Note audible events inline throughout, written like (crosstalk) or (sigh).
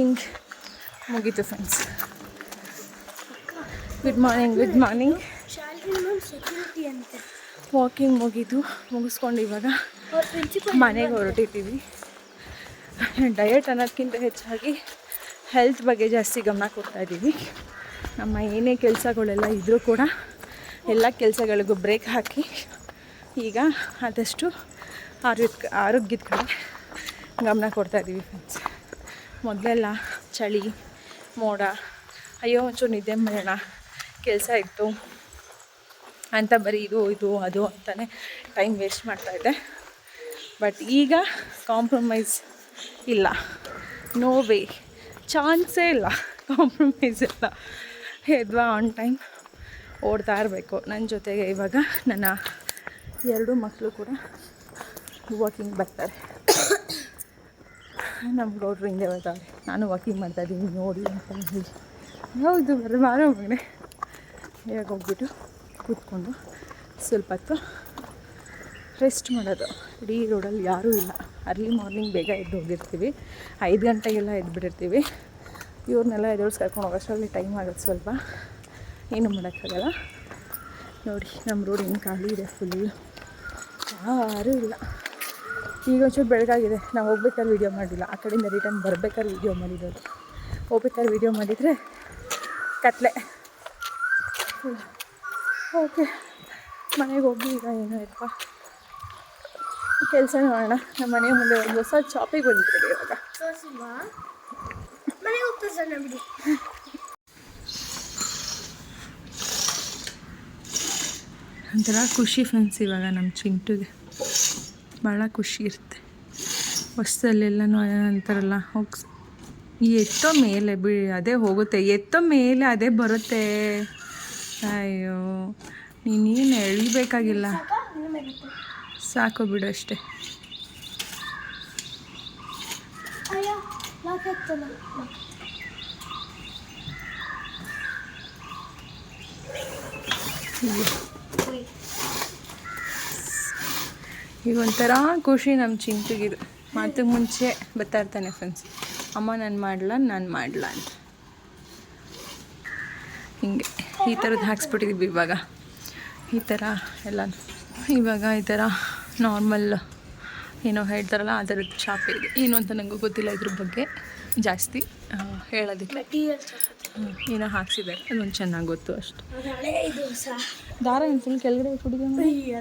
Walking ಮುಗೀತು friends good morning good morning walking ಮುಗೀತು ಮುಗಿಸ್ಕೊಂಡು ಇವಾಗ ಮನೆಗೆ ಹೊರಟಿದ್ದೀವಿ. ಡಯಟ್ ಅನ್ನೋದಕ್ಕಿಂತ ಹೆಚ್ಚಾಗಿ ಹೆಲ್ತ್ ಬಗ್ಗೆ ಜಾಸ್ತಿ ಗಮನ ಕೊಡ್ತಾ ಇದ್ದೀವಿ. ನಮ್ಮ ಏನೇ ಕೆಲಸಗಳೆಲ್ಲ ಇದ್ದರೂ ಕೂಡ ಎಲ್ಲ ಕೆಲಸಗಳಿಗೂ ಬ್ರೇಕ್ ಹಾಕಿ ಈಗ ಆದಷ್ಟು ಆರೋಗ್ಯ, ಆರೋಗ್ಯದ ಕಡೆ ಗಮನ ಕೊಡ್ತಾ ಇದ್ದೀವಿ ಫ್ರೆಂಡ್ಸ್ ಮೊದಲೆಲ್ಲ ಚಳಿ, ಮೋಡ, ಅಯ್ಯೋ, ಒಂಚೂರು ನಿದ್ದೆ ಮಾಡೋಣ, ಕೆಲಸ ಇತ್ತು. ಅಂತ ಬರೀ ಇದು ಇದು, ಅದು ಅಂತಲೇ ಟೈಮ್ ವೇಸ್ಟ್ ಮಾಡ್ತಾಯಿದ್ದೆ ಬಟ್ ಈಗ ಕಾಂಪ್ರಮೈಸ್ ಇಲ್ಲ. ನೋ ವೇ ಚಾನ್ಸೇ ಇಲ್ಲ. ಕಾಂಪ್ರಮೈಸ್ ಇಲ್ಲ. ಎದ್ವಾ ಆನ್ ಟೈಮ್ ಓಡ್ತಾ ಇರಬೇಕು. ನನ್ನ ಜೊತೆಗೆ ಇವಾಗ ನನ್ನ ಎರಡು ಮಕ್ಕಳು ಕೂಡ ವಾಕಿಂಗ್ ಬರ್ತಾರೆ. ನಮ್ಮ ಗೌಡ್ರು ಹಿಂದೆ ಬರ್ತಾವೆ ನಾನು ವಾಕಿಂಗ್ ಮಾಡ್ತಾ ಇದ್ದೀನಿ, ನೋಡಿ ಅಂತ ಹೇಳಿ. ಹೌದು ಬರ ಬಾರೋ ಮಗನೆ. ಹೇಗೆ ಹೋಗ್ಬಿಟ್ಟು ಕೂತ್ಕೊಂಡು ಸ್ವಲ್ಪ ಹೊತ್ತು ರೆಸ್ಟ್ ಮಾಡೋದು. ಇಡೀ ರೋಡಲ್ಲಿ ಯಾರೂ ಇಲ್ಲ. ಅರ್ಲಿ ಮಾರ್ನಿಂಗ್ ಬೇಗ ಎದ್ದು ಹೋಗಿರ್ತೀವಿ. ಐದು ಗಂಟೆಗೆಲ್ಲ ಎದ್ಬಿಟ್ಟಿರ್ತೀವಿ. ಇವ್ರನ್ನೆಲ್ಲ ಎದುರ್ಸ್ ಕರ್ಕೊಂಡು ಹೋಗೋಷ್ಟರಲ್ಲಿ ಟೈಮ್ ಆಗುತ್ತೆ ಸ್ವಲ್ಪ. ಏನು ಮಾಡೋಕ್ಕಾಗಲ್ಲ. ನೋಡಿ, ನಮ್ಮ ರೋಡ್ ಖಾಲಿ ಇದೆ ಫುಲ್ಲು ಯಾರೂ ಇಲ್ಲ. ಈಗ ಒಂಚೂರು ಬೆಳಗಾಗಿದೆ. ನಾವು ಹೋಗ್ಬೇಕಾದ್ರೆ ವೀಡಿಯೋ ಮಾಡಿಲ್ಲ. ಆ ಕಡೆಯಿಂದ ರಿಟರ್ನ್ ಬರ್ಬೇಕಾದ್ರೆ ವೀಡಿಯೋ ಮಾಡಿರೋದು. ಹೋಗ್ಬೇಕಾದ್ರೆ ವೀಡಿಯೋ ಮಾಡಿದರೆ ಕತ್ಲೆ. ಓಕೆ ಮನೆಗೆ ಹೋಗಿ ಈಗ ಏನೋ ಇಲ್ಲ ಕೆಲಸ ಮಾಡೋಣ. ನಮ್ಮ ಮನೆ ಮುಂದೆ ಒಂದು ಹೊಸ ಶಾಪಿಗೆ ಬಂದಿದ್ದೀವಿ ಇವಾಗ. ಒಂಥರ ಖುಷಿ ಫ್ರೆಂಡ್ಸ್ ಇವಾಗ ನಮ್ಮ ಚಿಂಟುಗೆ. ಭಾಳ ಖುಷಿ ಇರುತ್ತೆ. ವರ್ಷದಲ್ಲೆಲ್ಲನೂ ಅಂತಾರಲ್ಲ ಹೋಗಿ ಈ ಎತ್ತೋ ಮೇಲೆ ಬಿ ಅದೇ ಹೋಗುತ್ತೆ. ಎತ್ತೋ ಮೇಲೆ ಅದೇ ಬರುತ್ತೆ. ಅಯ್ಯೋ ನೀನೇನು ಎಳಿಬೇಕಾಗಿಲ್ಲ. ಸಾಕು ಬಿಡು ಅಷ್ಟೇ. ಅಯ್ಯೋ ಲಾಕ್ ಆಗ್ತಲ್ಲ ಈಗ ಒಂಥರ ಖುಷಿ ನಮ್ಮ ಚಿಂತೆಗಿದು ಮಾತಿಗೆ ಮುಂಚೆ ಬರ್ತಾ ಇರ್ತಾನೆ ಫ್ರೆಂಡ್ಸ್ ಅಮ್ಮ ನಾನು ಮಾಡಲ ನಾನು ಮಾಡಲ ಅಂತ. ಹಿಂಗೆ. ಈ ಥರದ್ದು ಹಾಕ್ಸ್ಬಿಟ್ಟಿದ್ದೀವಿ ಇವಾಗ. ಈ ಥರ ಎಲ್ಲ. ಇವಾಗ ಈ ಥರ ನಾರ್ಮಲ್ ಏನೋ ಹೇಳ್ತಾರಲ್ಲ ಆ ಥರದ್ದು ಶಾಪ್ ಇದೆ. ಏನು ಅಂತ ನನಗೂ ಗೊತ್ತಿಲ್ಲ ಇದ್ರ ಬಗ್ಗೆ. ಜಾಸ್ತಿ ಹೇಳೋದಿಲ್ಲ ಏನೋ ಹಾಕ್ಸಿದ್ದಾರೆ ಅದೊಂದು ಚೆನ್ನಾಗಿ ಗೊತ್ತು ಅಷ್ಟು. ದಾರ ಏನು ಫುಲ್ ಕೆಳಗಡೆ ಕುಡಿದ ಅಯ್ಯ,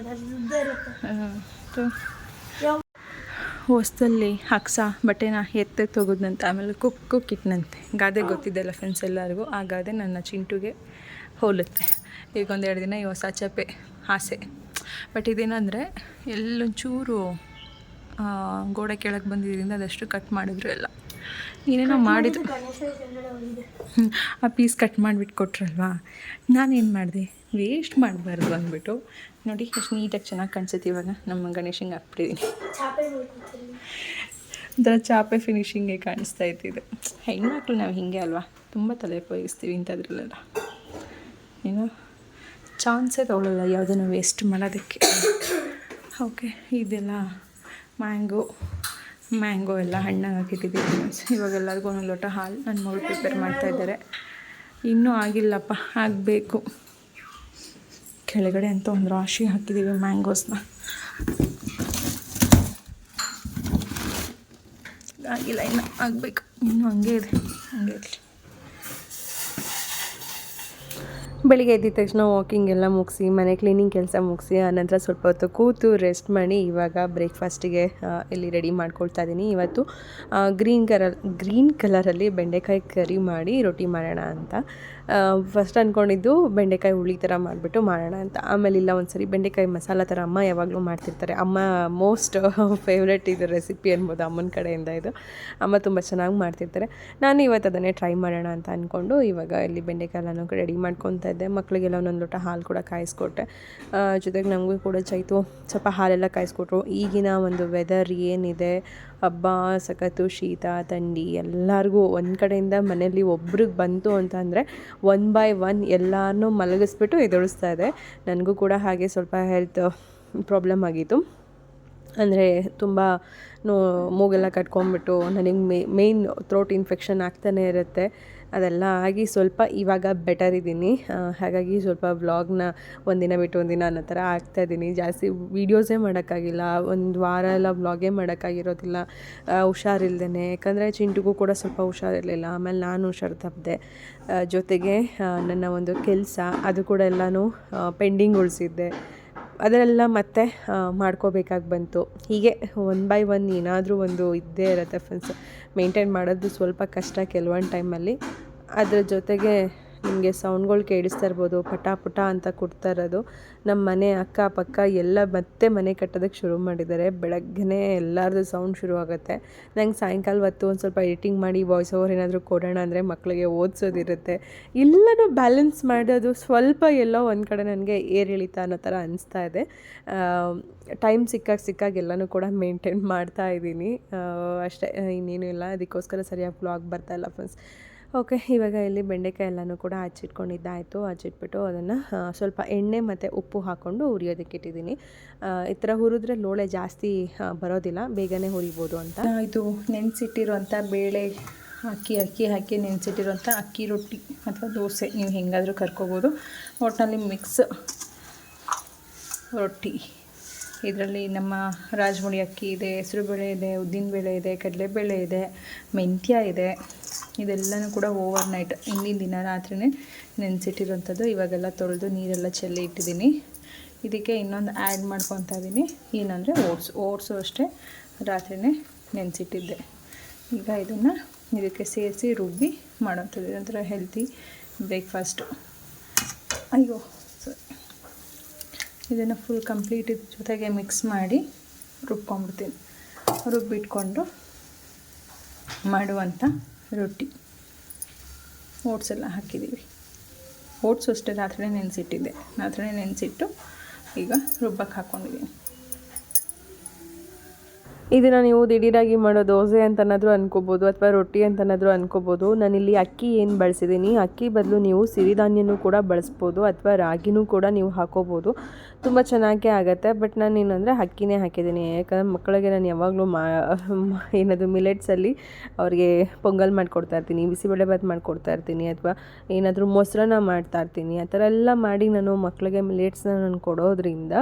ಅದ್ರಲ್ಲಿ ಹೊಸ್ತಲ್ಲಿ ಹಾಕ್ಸಾ ಯಾವ ಹೊಸದಲ್ಲಿ ಹಕ್ಸ ಬಟ್ಟೆನ ಎತ್ತೆ ತೆಗೆದ್ನಂತೆ ಆಮೇಲೆ ಕುಕ್ ಕುಕ್ ಕುಕ್ಕಿಟ್ನಂತೆ ಗಾದೆ ಗೊತ್ತಿದ್ದಲ್ಲ ಫ್ರೆಂಡ್ಸ್ ಎಲ್ಲರಿಗೂ ಆ ಗಾದೆ ನನ್ನ ಚಿಂಟುಗೆ ಹೋಲುತ್ತೆ. ಈಗ ಒಂದೆರಡು ದಿನ ಈ ಹೊಸ ಚಪೆ ಆಸೆ. ಬಟ್ ಇದೇನಂದರೆ ಎಲ್ಲೊಂಚೂರು ಗೋಡೆ ಕೆಳಗೆ ಬಂದಿದ್ದರಿಂದ ಅದಷ್ಟು ಕಟ್ ಮಾಡಿದ್ರು ಎಲ್ಲ. ಏನೇನೋ ಮಾಡಿದ್ರು. ಆ ಪೀಸ್ ಕಟ್ ಮಾಡಿಬಿಟ್ಟು ಕೊಟ್ರಲ್ವಾ? ನಾನೇನು ಮಾಡಿದೆ? ವೇಸ್ಟ್ ಮಾಡಬಾರ್ದು ಅಂದ್ಬಿಟ್ಟು ನೋಡಿ ಎಷ್ಟು ನೀಟಾಗಿ ಚೆನ್ನಾಗಿ ಕಾಣಿಸುತ್ತೆ ಇವಾಗ. ನಮ್ಮ ಗಣೇಶಂಗೆ ಹಾಕ್ಬಿಟ್ಟಿದ್ದೀನಿ ಒಂಥರ ಚಾಪೆ ಫಿನಿಶಿಂಗೆ ಕಾಣಿಸ್ತಾ ಇತ್ತಿದೆ ಹೆಣ್ಮಕ್ಳು ನಾವು ಹಿಂಗೆ ಅಲ್ವಾ? ತುಂಬ ತಲೆ ಉಪಯೋಗಿಸ್ತೀವಿ ಇಂಥದ್ರಲ್ಲೆಲ್ಲ. ಏನು ಚಾನ್ಸೇ ತೊಗೊಳ್ಳಲ್ಲ ಯಾವುದನ್ನು ವೇಸ್ಟ್ ಮಾಡೋದಕ್ಕೆ. ಓಕೆ ಇದೆಲ್ಲ ಮ್ಯಾಂಗೋ ಮ್ಯಾಂಗೋ ಎಲ್ಲ ಹಣ್ಣಾಗಿ ಹಾಕಿಟ್ಟಿದ್ದೀವಿ ಇವಾಗ ಎಲ್ಲರಿಗೂ ಒಂದೊಂದು ಲೋಟ ಹಾಲು ನನ್ನ ಮಗಳು ಪ್ರಿಪೇರ್ ಮಾಡ್ತಾ ಇದ್ದಾರೆ. ಇನ್ನೂ ಆಗಿಲ್ಲಪ್ಪ ಆಗಬೇಕು. ಕೆಳಗಡೆ ಅಂತ ಒಂದು ರಾಶಿ ಹಾಕಿದ್ದೀವಿ ಮ್ಯಾಂಗೋಸ್ನ. ಆಗಿಲ್ಲ ಇನ್ನು ಆಗಬೇಕು. ಇನ್ನೂ ಹಂಗೆ ಇದೆ. ಹಂಗೆ ಇರಲಿ. ಬೆಳಿಗ್ಗೆ ಎದ್ದಿದ ತಕ್ಷಣ ವಾಕಿಂಗ್ ಎಲ್ಲ ಮುಗಿಸಿ, ಮನೆ ಕ್ಲೀನಿಂಗ್ ಕೆಲಸ ಮುಗಿಸಿ ಆನಂತರ ಸ್ವಲ್ಪ ಹೊತ್ತು ಕೂತು ರೆಸ್ಟ್ ಮಾಡಿ, ಇವಾಗ ಬ್ರೇಕ್ಫಾಸ್ಟಿಗೆ ಇಲ್ಲಿ ರೆಡಿ ಮಾಡ್ಕೊಳ್ತಾ ಇದ್ದೀನಿ. ಇವತ್ತು ಗ್ರೀನ್ ಕಲರ್ ಗ್ರೀನ್ ಕಲರಲ್ಲಿ ಬೆಂಡೆಕಾಯಿ ಕರಿ ಮಾಡಿ ರೊಟ್ಟಿ ಮಾಡೋಣ ಅಂತ. ಫಸ್ಟ್ ಅಂದ್ಕೊಂಡಿದ್ದು ಬೆಂಡೆಕಾಯಿ ಹುಳಿ ಥರ ಮಾಡಿಬಿಟ್ಟು ಮಾಡೋಣ ಅಂತ. ಆಮೇಲೆ ಇಲ್ಲ ಒಂದ್ಸರಿ ಬೆಂಡೆಕಾಯಿ ಮಸಾಲ ಥರ ಅಮ್ಮ ಯಾವಾಗಲೂ ಮಾಡ್ತಿರ್ತಾರೆ. ಅಮ್ಮ ಮೋಸ್ಟ್ ಫೇವ್ರೆಟ್ ಇದು ರೆಸಿಪಿ ಅನ್ಬೋದು ಅಮ್ಮನ ಕಡೆಯಿಂದ ಇದು. ಅಮ್ಮ ತುಂಬ ಚೆನ್ನಾಗಿ ಮಾಡ್ತಿರ್ತಾರೆ. ನಾನು ಇವತ್ತು ಅದನ್ನೇ ಟ್ರೈ ಮಾಡೋಣ ಅಂತ ಅಂದ್ಕೊಂಡು ಇವಾಗ ಇಲ್ಲಿ ಬೆಂಡೆಕಾಯಿ ಎಲ್ಲನೂ ರೆಡಿ ಮಾಡ್ಕೊತಾ ಇದ್ದೆ. ಮಕ್ಕಳಿಗೆಲ್ಲ ಒಂದೊಂದು ಲೋಟ ಹಾಲು ಕೂಡ ಕಾಯಿಸ್ಕೊಟ್ಟೆ. ಜೊತೆಗೆ ನಮಗೂ ಕೂಡ ಚೈತು ಸ್ವಲ್ಪ ಹಾಲೆಲ್ಲ ಕಾಯಿಸ್ಕೊಟ್ರು. ಈಗಿನ ಒಂದು ವೆದರ್ ಏನಿದೆ? ಹಬ್ಬ, ಸಖತ್ತು ಶೀತ, ಥಂಡಿ ಎಲ್ಲರಿಗೂ ಒಂದು ಕಡೆಯಿಂದ ಮನೆಯಲ್ಲಿ ಒಬ್ರಿಗೆ ಬಂತು ಅಂತ ಅಂದರೆ ಒನ್ ಬೈ ಒನ್ ಎಲ್ಲನೂ ಮಲಗಿಸ್ಬಿಟ್ಟು ಎದುರಿಸ್ತಾ ಇದೆ. ನನಗೂ ಕೂಡ ಹಾಗೆ ಸ್ವಲ್ಪ ಹೆಲ್ತ್ ಪ್ರಾಬ್ಲಮ್ ಆಗಿತ್ತು. ಅಂದರೆ ತುಂಬ ನೋ ಮೂಗೆಲ್ಲ ಕಟ್ಕೊಂಡ್ಬಿಟ್ಟು ನನಗೆ ಮೇ ಮೇನ್ ಥ್ರೋಟ್ ಇನ್ಫೆಕ್ಷನ್ ಆಗ್ತಾನೆ ಇರುತ್ತೆ. ಅದೆಲ್ಲ ಆಗಿ ಸ್ವಲ್ಪ ಇವಾಗ ಬೆಟರ್ ಇದ್ದೀನಿ. ಹಾಗಾಗಿ ಸ್ವಲ್ಪ ವ್ಲಾಗ್ನ ಒಂದಿನ ಬಿಟ್ಟು ಒಂದಿನ ಅನ್ನೋ ಥರ ಆಗ್ತಾಯಿದ್ದೀನಿ ಜಾಸ್ತಿ ವೀಡಿಯೋಸೇ ಮಾಡೋಕ್ಕಾಗಿಲ್ಲ. ಒಂದು ವಾರ ಎಲ್ಲ ವ್ಲಾಗೇ ಮಾಡೋಕ್ಕಾಗಿರೋದಿಲ್ಲ. ಹುಷಾರಿಲ್ದೇ ಯಾಕಂದರೆ ಚಿಂಟುಗೂ ಕೂಡ ಸ್ವಲ್ಪ ಹುಷಾರಿರಲಿಲ್ಲ. ಆಮೇಲೆ ನಾನು ಹುಷಾರು ತಪ್ಪಿದೆ ಜೊತೆಗೆ ನನ್ನ ಒಂದು ಕೆಲಸ, ಅದು ಕೂಡ ಎಲ್ಲನೂ ಪೆಂಡಿಂಗ್ ಉಳಿಸಿದ್ದೆ. ಅದರೆಲ್ಲ ಮತ್ತೆ ಮಾಡ್ಕೋಬೇಕಾಗಿ ಬಂತು. ಹೀಗೆ ಒನ್ ಬೈ ಒನ್ ಏನಾದರೂ ಒಂದು ಇದ್ದೇ ಇರುತ್ತೆ ಫ್ರೆಂಡ್ಸ್ ಮೇಂಟೈನ್ ಮಾಡೋದು ಸ್ವಲ್ಪ ಕಷ್ಟ ಕೆಲವೊಂದು ಟೈಮಲ್ಲಿ ಅದ್ರ ಜೊತೆಗೆ ನಿಮಗೆ ಸೌಂಡ್ಗಳು ಕೇಳಿಸ್ತಾ ಇರ್ಬೋದು, ಪಟ ಪಟ ಅಂತ ಕೊಡ್ತಾ ಇರೋದು. ನಮ್ಮ ಮನೆ ಅಕ್ಕಪಕ್ಕ ಎಲ್ಲ ಮತ್ತೆ ಮನೆ ಕಟ್ಟೋದಕ್ಕೆ ಶುರು ಮಾಡಿದ್ದಾರೆ. ಬೆಳಗ್ಗೆ ಎಲ್ಲರದು ಸೌಂಡ್ ಶುರು ಆಗುತ್ತೆ. ನಂಗೆ ಸಾಯಂಕಾಲ ಹೊತ್ತು ಒಂದು ಸ್ವಲ್ಪ ಎಡಿಟಿಂಗ್ ಮಾಡಿ ವಾಯ್ಸ್ ಓವರ್ ಏನಾದರೂ ಕೊಡೋಣ ಅಂದರೆ ಮಕ್ಕಳಿಗೆ ಓದಿಸೋದಿರುತ್ತೆ. ಎಲ್ಲನೂ ಬ್ಯಾಲೆನ್ಸ್ ಮಾಡೋದು ಸ್ವಲ್ಪ ಎಲ್ಲೋ ಒಂದು ಕಡೆ ನನಗೆ ಏರಿಳಿತ ಅನ್ನೋ ಥರ ಅನಿಸ್ತಾ ಇದೆ. ಟೈಮ್ ಸಿಕ್ಕಾಗ ಸಿಕ್ಕಾಗ ಎಲ್ಲನೂ ಕೂಡ ಮೇಂಟೈನ್ ಮಾಡ್ತಾ ಇದ್ದೀನಿ. ಅಷ್ಟೇ, ಇನ್ನೇನು ಇಲ್ಲ. ಅದಕ್ಕೋಸ್ಕರ ಸರಿಯಾಗಿ ಬ್ಲಾಗ್ ಬರ್ತಾ ಇಲ್ಲ ಫ್ರೆಂಡ್ಸ್ ಓಕೆ, ಇವಾಗ ಇಲ್ಲಿ ಬೆಂಡೆಕಾಯಿ ಎಲ್ಲನೂ ಕೂಡ ಹಚ್ಚಿಟ್ಕೊಂಡಿದ್ದಾಯಿತು. ಹಚ್ಚಿಟ್ಬಿಟ್ಟು ಅದನ್ನು ಸ್ವಲ್ಪ ಎಣ್ಣೆ ಮತ್ತು ಉಪ್ಪು ಹಾಕ್ಕೊಂಡು ಹುರಿಯೋದಕ್ಕೆ ಇಟ್ಟಿದ್ದೀನಿ. ಈ ಥರ ಹುರಿದ್ರೆ ಲೋಳೆ ಜಾಸ್ತಿ ಬರೋದಿಲ್ಲ. ಬೇಗನೆ ಹುರಿಬೋದು ಅಂತ. ಇದು ನೆನೆಸಿಟ್ಟಿರುವಂಥ ಬೇಳೆ ಅಕ್ಕಿ ಅಕ್ಕಿ ಹಾಕಿ ನೆನೆಸಿಟ್ಟಿರುವಂಥ ಅಕ್ಕಿ ರೊಟ್ಟಿ ಅಥವಾ ದೋಸೆ, ನೀವು ಹೆಂಗಾದರೂ ಕರ್ಕೋಬೋದು. ಒಟ್ಟಿನಲ್ಲಿ ಮಿಕ್ಸ್ ರೊಟ್ಟಿ. ಇದರಲ್ಲಿ ನಮ್ಮ ರಾಜಮುಡಿ ಅಕ್ಕಿ ಇದೆ ಹೆಸರುಬೇಳೆ ಇದೆ ಉದ್ದಿನಬೇಳೆ ಇದೆ, ಕಡಲೆಬೇಳೆ ಇದೆ, ಮೆಂತ್ಯ ಇದೆ. ಇದೆಲ್ಲನೂ ಕೂಡ ಓವರ್ ನೈಟ್ ಇಂದಿನ ದಿನ ರಾತ್ರಿನೇ ನೆನೆಸಿಟ್ಟಿರೋಂಥದ್ದು ಇವಾಗೆಲ್ಲ ತೊಳೆದು ನೀರೆಲ್ಲ ಚೆಲ್ಲಿ ಇಟ್ಟಿದ್ದೀನಿ. ಇದಕ್ಕೆ ಇನ್ನೊಂದು ಆ್ಯಡ್ ಮಾಡ್ಕೊತಾ ಇದ್ದೀನಿ ಏನಂದರೆ ಓಟ್ಸ್, ಓಟ್ಸು ಅಷ್ಟೇ ರಾತ್ರಿನೇ ನೆನೆಸಿಟ್ಟಿದ್ದೆ. ಈಗ ಇದನ್ನು ಇದಕ್ಕೆ ಸೇರಿಸಿ ರುಬ್ಬಿ ಮಾಡೋಂಥದ್ದು ಇದೊಂಥರ ಹೆಲ್ತಿ ಬ್ರೇಕ್ಫಾಸ್ಟು ಅಯ್ಯೋ ಸರಿ ಇದನ್ನು ಫುಲ್ ಕಂಪ್ಲೀಟ್ ಇದ್ರ ಜೊತೆಗೆ ಮಿಕ್ಸ್ ಮಾಡಿ ರುಬ್ಕೊಂಡ್ಬಿಡ್ತೀನಿ. ರುಬ್ಬಿಟ್ಕೊಂಡು ಮಾಡುವಂಥ ರೊಟ್ಟಿ. ಓಟ್ಸ್ ಎಲ್ಲ ಹಾಕಿದ್ದೀವಿ. ಓಟ್ಸ್ ಅಷ್ಟೇ ರಾತ್ರಿನೇ ನೆನೆಸಿಟ್ಟಿದ್ದೆ. ರಾತ್ರಿನೇ ನೆನೆಸಿಟ್ಟು ಈಗ ರುಬ್ಬಕ್ಕೆ ಹಾಕ್ಕೊಂಡಿದ್ದೀನಿ ಇದನ್ನು ನೀವು ದಿಢೀರಾಗಿ ಮಾಡೋ ದೋಸೆ ಅಂತನಾದರೂ ಅನ್ಕೋಬೋದು ಅಥವಾ ರೊಟ್ಟಿ ಅಂತನಾದರೂ ಅನ್ಕೋಬೋದು. ನಾನಿಲ್ಲಿ ಅಕ್ಕಿ ಏನು ಬಳಸಿದ್ದೀನಿ? ಅಕ್ಕಿ ಬದಲು ನೀವು ಸಿರಿಧಾನ್ಯನೂ ಕೂಡ ಬಳಸ್ಬೋದು ಅಥವಾ ರಾಗಿನೂ ಕೂಡ ನೀವು ಹಾಕೋಬೋದು. ತುಂಬ ಚೆನ್ನಾಗೇ ಆಗುತ್ತೆ. ಬಟ್ ನಾನು ಏನಂದರೆ ಅಕ್ಕಿನೇ ಹಾಕಿದ್ದೀನಿ. ಯಾಕಂದರೆ ಮಕ್ಕಳಿಗೆ ನಾನು ಯಾವಾಗಲೂ ಮಾ ಏನದು ಮಿಲೆಟ್ಸಲ್ಲಿ ಅವ್ರಿಗೆ ಪೊಂಗಲ್ ಮಾಡಿಕೊಡ್ತಾ ಇರ್ತೀನಿ ಬಿಸಿಬೇಳೆಭಾತ್ ಮಾಡಿಕೊಡ್ತಾ ಇರ್ತೀನಿ ಅಥವಾ ಏನಾದರೂ ಮೊಸರನ್ನ ಮಾಡ್ತಾ ಇರ್ತೀನಿ. ಆ ಥರ ಎಲ್ಲ ಮಾಡಿ ನಾನು ಮಕ್ಕಳಿಗೆ ಮಿಲೆಟ್ಸ್ನ ನಾನು ಕೊಡೋದ್ರಿಂದ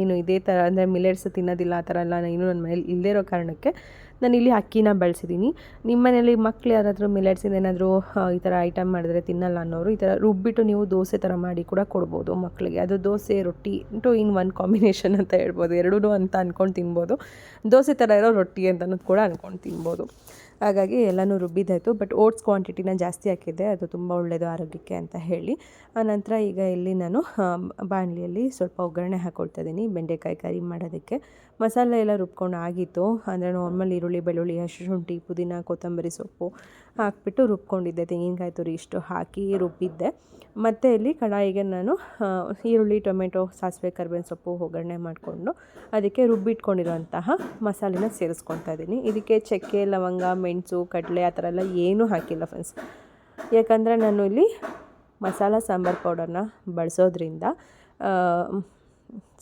ಏನು ಇದೇ ಥರ ಅಂದರೆ ಮಿಲೆಟ್ಸ್ ತಿನ್ನೋದಿಲ್ಲ, ಆ ಥರ ಎಲ್ಲ ಏನು ನನ್ನ ಮನೇಲಿ ಇಲ್ಲದೇ ಇರೋ ಕಾರಣಕ್ಕೆ ನಾನು ಇಲ್ಲಿ ಅಕ್ಕಿನ ಬಳಸಿದ್ದೀನಿ. ನಿಮ್ಮ ಮನೇಲಿ ಮಕ್ಳು ಯಾರಾದರೂ ಮಿಲೆಟ್ಸಿಂದ ಏನಾದರೂ ಈ ಥರ ಐಟಮ್ ಮಾಡಿದ್ರೆ ತಿನ್ನಲ್ಲ ಅನ್ನೋರು, ಈ ಥರ ರುಬ್ಬಿಟ್ಟು ನೀವು ದೋಸೆ ಥರ ಮಾಡಿ ಕೂಡ ಕೊಡ್ಬೋದು ಮಕ್ಕಳಿಗೆ ಅದು ದೋಸೆ, ರೊಟ್ಟಿ ಟು ಇನ್ ಒನ್ ಕಾಂಬಿನೇಷನ್ ಅಂತ ಹೇಳ್ಬೋದು. ಎರಡೂ ಅಂತ ಅಂದ್ಕೊಂಡು ತಿನ್ಬೋದು. ದೋಸೆ ಥರ ಇರೋ ರೊಟ್ಟಿ ಅಂತಲೂ ಕೂಡ ಅಂದ್ಕೊಂಡು ತಿನ್ಬೋದು. ಹಾಗಾಗಿ ಎಲ್ಲನೂ ರುಬ್ಬಿದ್ದಾಯಿತು. ಬಟ್ ಓಟ್ಸ್ ಕ್ವಾಂಟಿಟಿನ ಜಾಸ್ತಿ ಹಾಕಿದ್ದೆ. ಅದು ತುಂಬ ಒಳ್ಳೆಯದು ಆರೋಗ್ಯಕ್ಕೆ ಅಂತ ಹೇಳಿ. ಆನಂತರ ಈಗ ಇಲ್ಲಿ ನಾನು ಬಾಣಲಿಯಲ್ಲಿ ಸ್ವಲ್ಪ ಒಗ್ಗರಣೆ ಹಾಕ್ಕೊಳ್ತಾ ಇದ್ದೀನಿ. ಬೆಂಡೆಕಾಯಿ ಕರಿ ಮಾಡೋದಕ್ಕೆ. ಮಸಾಲೆ ಎಲ್ಲ ರುಬ್ಕೊಂಡು ಆಗಿತ್ತು. ಅಂದರೆ ನಾರ್ಮಲ್ ಈರುಳ್ಳಿ, ಬೆಳ್ಳುಳ್ಳಿ ಹಸಿ ಶುಂಠಿ, ಪುದೀನ, ಕೊತ್ತಂಬರಿ ಸೊಪ್ಪು ಹಾಕ್ಬಿಟ್ಟು ರುಬ್ಕೊಂಡಿದ್ದೆ. ತೆಂಗಿನಕಾಯಿ ತುರಿ ಇಷ್ಟು ಹಾಕಿ ರುಬ್ಬಿದ್ದೆ. ಮತ್ತು ಇಲ್ಲಿ ಕಡಾಯಿಗೆ ನಾನು ಈರುಳ್ಳಿ, ಟೊಮೆಟೊ, ಸಾಸಿವೆ, ಕರಿಬೇವಿನ ಸೊಪ್ಪು, ಒಗ್ಗರಣೆ ಮಾಡಿಕೊಂಡು ಅದಕ್ಕೆ ರುಬ್ಬಿಟ್ಕೊಂಡಿರೋಂತಹ ಮಸಾಲೆನ ಸೇರಿಸ್ಕೊತಾ ಇದ್ದೀನಿ. ಇದಕ್ಕೆ ಚಕ್ಕೆ, ಲವಂಗ, ಮೆಣಸು, ಕಡಲೆ ಆ ಥರ ಎಲ್ಲ ಏನೂ ಹಾಕಿಲ್ಲ ಫ್ರೆಂಡ್ಸ್ ಯಾಕಂದರೆ ನಾನು ಇಲ್ಲಿ ಮಸಾಲ ಸಾಂಬಾರು ಪೌಡರ್ನ ಬಳಸೋದ್ರಿಂದ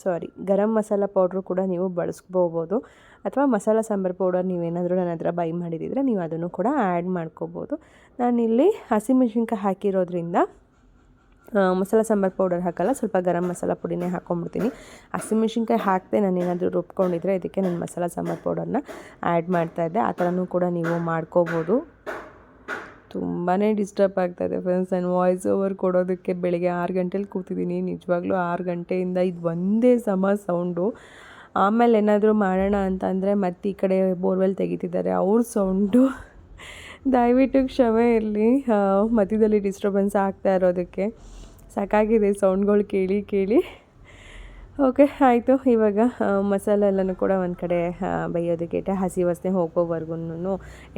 ಸಾರಿ ಗರಂ ಮಸಾಲ ಪೌಡ್ರು ಕೂಡ ನೀವು ಬಳಸ್ಕೋಬೋದು. ಅಥವಾ ಮಸಾಲ ಸಾಂಬಾರು ಪೌಡರ್ ನೀವೇನಾದರೂ ನನ್ನ ಹತ್ರ ಬೈ ಮಾಡಿದಿದ್ರೆ ನೀವು ಅದನ್ನು ಕೂಡ ಆ್ಯಡ್ ಮಾಡ್ಕೋಬೋದು. ನಾನಿಲ್ಲಿ ಹಸಿಮೆಣ್ಸಿನ್ಕಾಯಿ ಹಾಕಿರೋದ್ರಿಂದ ಮಸಾಲ ಸಾಂಬಾರು ಪೌಡರ್ ಹಾಕಲ್ಲ, ಸ್ವಲ್ಪ ಗರಂ ಮಸಾಲ ಪುಡಿನೇ ಹಾಕ್ಕೊಂಬಿಡ್ತೀನಿ ಹಸಿಮೆಣ್ಸಿನ್ಕಾಯಿ ಹಾಕದೆ ನಾನು ಏನಾದರೂ ರುಬ್ಕೊಂಡಿದ್ರೆ ಇದಕ್ಕೆ ನಾನು ಮಸಾಲ ಸಾಂಬಾರು ಪೌಡರ್ನ ಆ್ಯಡ್ ಮಾಡ್ತಾಯಿದ್ದೆ ಆ ಥರನೂ ಕೂಡ ನೀವು ಮಾಡ್ಕೋಬೋದು. ತುಂಬಾ ಡಿಸ್ಟರ್ಬ್ ಆಗ್ತಾಯಿದೆ ಫ್ರೆಂಡ್ಸ್ ನಾನು ವಾಯ್ಸ್ ಓವರ್ ಕೊಡೋದಕ್ಕೆ ಬೆಳಿಗ್ಗೆ ಆರು ಗಂಟೆಲಿ ಕೂತಿದ್ದೀನಿ. ನಿಜವಾಗ್ಲೂ ಆರು ಗಂಟೆಯಿಂದ ಇದು ಒಂದೇ ಸಮ ಸೌಂಡು ಆಮೇಲೆ ಏನಾದರೂ ಮಾಡೋಣ ಅಂತಂದರೆ ಮತ್ತೆ ಈ ಕಡೆ ಬೋರ್ವೆಲ್ ತೆಗಿತಿದ್ದಾರೆ. ಅವ್ರ ಸೌಂಡು. ದಯವಿಟ್ಟು ಕ್ಷಮೆ ಇರಲಿ. ಮಧ್ಯದಲ್ಲಿ ಡಿಸ್ಟರ್ಬೆನ್ಸ್ ಆಗ್ತಾ ಇರೋದಕ್ಕೆ. ಸಾಕಾಗಿದೆ ಸೌಂಡ್ಗಳು ಕೇಳಿ ಕೇಳಿ. ಓಕೆ, ಆಯಿತು. ಇವಾಗ ಮಸಾಲೆ ಎಲ್ಲನೂ ಕೂಡ ಒಂದು ಕಡೆ ಬೈಯೋದಕ್ಕೆ ಇಟ್ಟೆ. ಹಸಿ ವಾಸನೆ ಹೋಗೋವರೆಗೂ